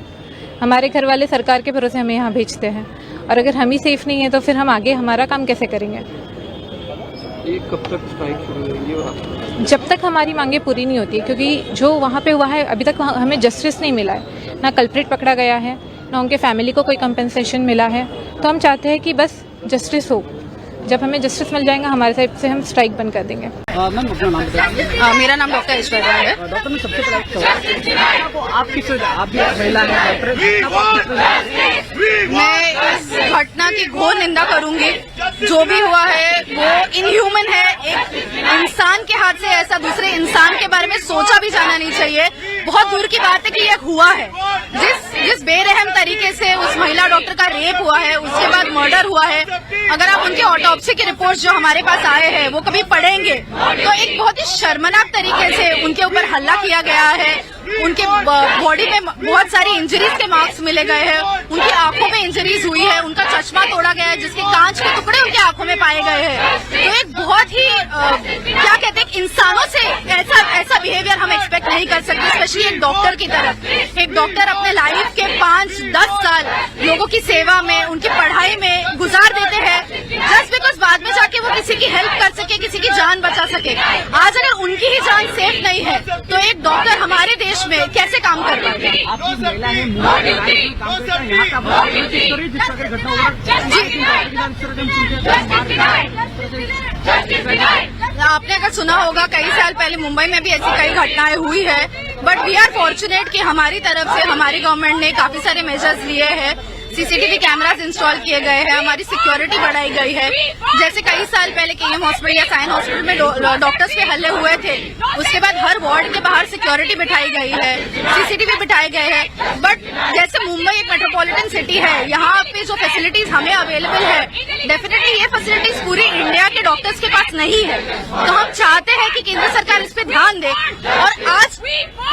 हमारे घर वाले सरकार के भरोसे हमें यहाँ भेजते हैं और अगर हम ही सेफ़ नहीं है तो फिर हम आगे हमारा काम कैसे करेंगे? कब तक स्ट्राइक शुरू होगी और जब तक हमारी मांगे पूरी नहीं होती क्योंकि जो वहाँ पे हुआ है अभी तक हमें जस्टिस नहीं मिला है। ना कल्प्रेट पकड़ा गया है ना उनके फैमिली को कोई कंपनसेशन मिला है। तो हम चाहते हैं कि बस जस्टिस हो। जब हमें जस्टिस मिल जाएगा हमारे साइड से हम स्ट्राइक बंद कर देंगे। मैम अपना नाम मेरा नाम डॉक्टर ऐश्वर्या है। डॉक्टर ने सबसे पहले आप किस आप भी महिला हैं डॉक्टर मैं इस घटना की घोर निंदा करूँगी। जो भी हुआ है वो इनह्यूमन है। एक इंसान के हाथ से ऐसा दूसरे इंसान के बारे में सोचा भी जाना नहीं चाहिए। बहुत दूर की बात है कि यह हुआ है। जिस जिस बेरहम तरीके से उस महिला डॉक्टर का रेप हुआ है, उसके बाद मर्डर हुआ है, अगर आप उनके ऑटोप्सी की रिपोर्ट जो हमारे पास आए हैं, वो कभी पढ़ेंगे तो एक बहुत ही शर्मनाक तरीके से उनके ऊपर हल्ला किया गया है। उनके बॉडी में बहुत सारी इंजरीज के मार्क्स मिले गए हैं। उनकी आँखों में इंजरीज हुई है। उनका चश्मा तोड़ा गया है जिसके कांच के टुकड़े उनकी आँखों में पाए गए हैं। तो एक बहुत ही अ, क्या कहते हैं इंसानों से ऐसा ऐसा बिहेवियर हम एक्सपेक्ट नहीं कर सकते स्पेशली एक डॉक्टर की तरफ़। एक डॉक्टर अपने लाइफ के पाँच दस साल लोगों की सेवा में उनकी पढ़ाई में गुजार देते हैं जस्ट बिकॉज़ बाद में जाके वो किसी की हेल्प कर सके किसी की जान बचा सके। आज अगर उनकी ही जान सेफ़ नहीं है तो एक डॉक्टर हमारे देश में कैसे काम कर पाएँगे आपकी महिला है मुंबई के लाइफ में काम करता है यहाँ का बहुत किस तरह जिस तरह की घटना आपने अगर सुना होगा कई साल पहले मुंबई में भी ऐसी कई घटनाएँ हुई है बट वी आर फॉर्चुनेट कि हमारी तरफ़ से हमारी गवर्नमेंट ने काफ़ी सारे मेजर्स लिए हैं। सीसीटीवी कैमरास इंस्टॉल किए गए हैं, हमारी सिक्योरिटी बढ़ाई गई है। जैसे कई साल पहले केएम हॉस्पिटल या साइन हॉस्पिटल में डॉक्टर्स के हल्ले हुए थे, उसके बाद हर वार्ड के बाहर सिक्योरिटी बिठाई गई है सीसीटीवी बिठाए गए हैं। बट जैसे मुंबई एक मेट्रोपॉलिटन सिटी है, यहाँ पे जो फैसिलिटीज़ हमें अवेलेबल है डेफिनेटली ये फैसिलिटीज़ पूरी इंडिया के डॉक्टर्स के पास नहीं है। तो हम चाहते हैं कि केंद्र सरकार इस पर ध्यान दे और आज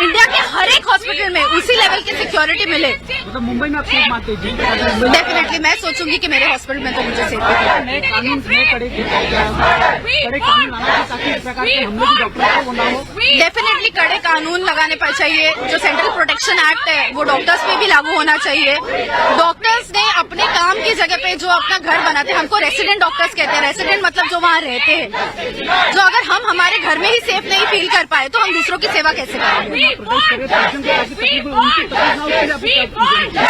इंडिया के हर एक हॉस्पिटल में उसी लेवल की सिक्योरिटी मिले। मतलब मुंबई में आप डेफिनेटली मैं सोचूँगी कि मेरे हॉस्पिटल में तो मुझे सेफ़ नए कानून नए कड़े कड़े कानून लाना ताकि इस प्रकार के हमले डॉक्टरों को ना हो डेफिनेटली कड़े कानून लगाने पर चाहिए जो सेंट्रल प्रोटेक्शन एक्ट है वो डॉक्टर्स पे भी लागू होना चाहिए डॉक्टर्स ने अपने काम की जगह पे जो अपना घर बनाते हैं हमको रेसिडेंट डॉक्टर्स कहते हैं रेसिडेंट मतलब जो वहाँ रहते हैं जो अगर हम हमारे घर में ही सेफ़ नहीं फील कर पाए तो हम दूसरों की सेवा कैसे करे हो?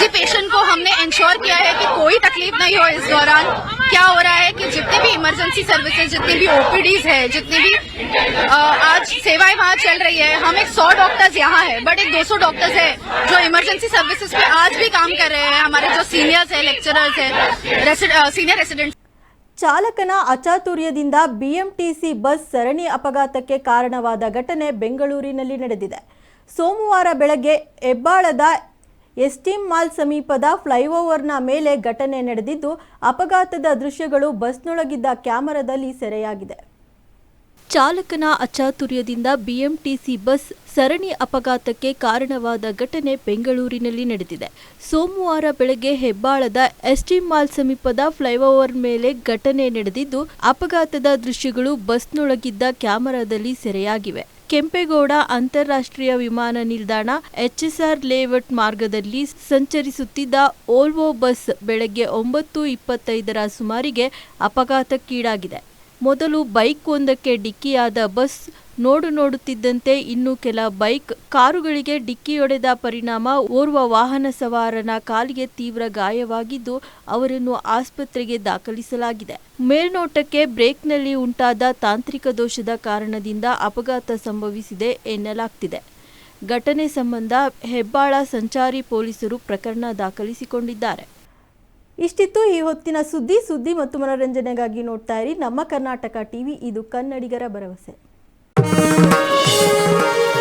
जी पेशेंट को हमने इंश्योर किया है कि कोई तकलीफ नहीं हो इस दौरान क्या हो रहा है कि जितने भी इमरजेंसी सर्विसेज जितनी भी ओपीडीज है जितनी भी अ, आज सेवाएं वहाँ चल रही है हम एक सौ डॉक्टर्स यहाँ है बट एक 200 डॉक्टर्स है जो इमरजेंसी सर्विसेज पे आज भी काम कर रहे हैं हमारे जो सीनियर्स है लेक्चरर्स है सीनियर रेसिडेंट ಚಾಲಕನ ಅಚಾತುರ್ಯದಿಂದ ಬಿಎಂಟಿಸಿ ಬಸ್ ಸರಣಿ ಅಪಘಾತಕ್ಕೆ ಕಾರಣವಾದ ಘಟನೆ ಬೆಂಗಳೂರಿನಲ್ಲಿ ನಡೆದಿದೆ ಸೋಮವಾರ ಬೆಳಗ್ಗೆ ಹೆಬ್ಬಾಳದ ಎಸ್ಟಿಮ್ ಮಾಲ್ ಸಮೀಪದ ಫ್ಲೈಓವರ್ನ ಮೇಲೆ ಘಟನೆ ನಡೆದಿದ್ದು, ಅಪಘಾತದ ದೃಶ್ಯಗಳು ಬಸ್ನೊಳಗಿದ್ದ ಕ್ಯಾಮೆರಾದಲ್ಲಿ ಸೆರೆಯಾಗಿದೆ. ಚಾಲಕನ ಅಚಾತುರ್ಯದಿಂದ ಬಿಎಂಟಿಸಿ ಬಸ್ ಸರಣಿ ಅಪಘಾತಕ್ಕೆ ಕಾರಣವಾದ ಘಟನೆ ಬೆಂಗಳೂರಿನಲ್ಲಿ ನಡೆದಿದೆ. ಸೋಮವಾರ ಬೆಳಗ್ಗೆ ಹೆಬ್ಬಾಳದ ಎಸ್ಟಿ ಮಾಲ್ ಸಮೀಪದ ಫ್ಲೈಓವರ್ ಮೇಲೆ ಘಟನೆ ನಡೆದಿದ್ದು, ಅಪಘಾತದ ದೃಶ್ಯಗಳು ಬಸ್ನೊಳಗಿದ್ದ ಕ್ಯಾಮೆರಾದಲ್ಲಿ ಸೆರೆಯಾಗಿವೆ. ಕೆಂಪೇಗೌಡ ಅಂತಾರಾಷ್ಟ್ರೀಯ ವಿಮಾನ ನಿಲ್ದಾಣ ಎಚ್ಎಸ್ಆರ್ ಲೇಔಟ್ ಮಾರ್ಗದಲ್ಲಿ ಸಂಚರಿಸುತ್ತಿದ್ದ ಓಲ್ವೋ ಬಸ್ ಬೆಳಗ್ಗೆ ಒಂಬತ್ತು ಇಪ್ಪತ್ತೈದರ ಸುಮಾರಿಗೆ ಅಪಘಾತಕ್ಕೀಡಾಗಿದೆ. ಮೊದಲು ಬೈಕ್ ಒಂದಕ್ಕೆ ಡಿಕ್ಕಿಯಾದ ಬಸ್ ನೋಡು ನೋಡುತ್ತಿದ್ದಂತೆ ಇನ್ನು ಕೆಲ ಬೈಕ್ ಕಾರುಗಳಿಗೆ ಡಿಕ್ಕಿಯೊಡೆದ ಪರಿಣಾಮ. ಓರ್ವ ವಾಹನ ಸವಾರನ ಕಾಲಿಗೆ ತೀವ್ರ ಗಾಯವಾಗಿದ್ದು ಅವರನ್ನು ಆಸ್ಪತ್ರೆಗೆ ದಾಖಲಿಸಲಾಗಿದೆ. ಮೇಲ್ನೋಟಕ್ಕೆ ಬ್ರೇಕ್ನಲ್ಲಿ ಉಂಟಾದ ತಾಂತ್ರಿಕ ದೋಷದ ಕಾರಣದಿಂದ ಅಪಘಾತ ಸಂಭವಿಸಿದೆ ಎನ್ನಲಾಗ್ತಿದೆ. ಘಟನೆ ಸಂಬಂಧ ಹೆಬ್ಬಾಳ ಸಂಚಾರಿ ಪೊಲೀಸರು ಪ್ರಕರಣ ದಾಖಲಿಸಿಕೊಂಡಿದ್ದಾರೆ. ಇಷ್ಟಿತ್ತು ಈ ಹೊತ್ತಿನ ಸುದ್ದಿ. ಸುದ್ದಿ ಮತ್ತು ಮನೋರಂಜನೆಗಾಗಿ ನೋಡ್ತಾ ಇರಿ ನಮ್ಮ ಕರ್ನಾಟಕ ಟಿವಿ. ಇದು ಕನ್ನಡಿಗರ ಭರವಸೆ. よし!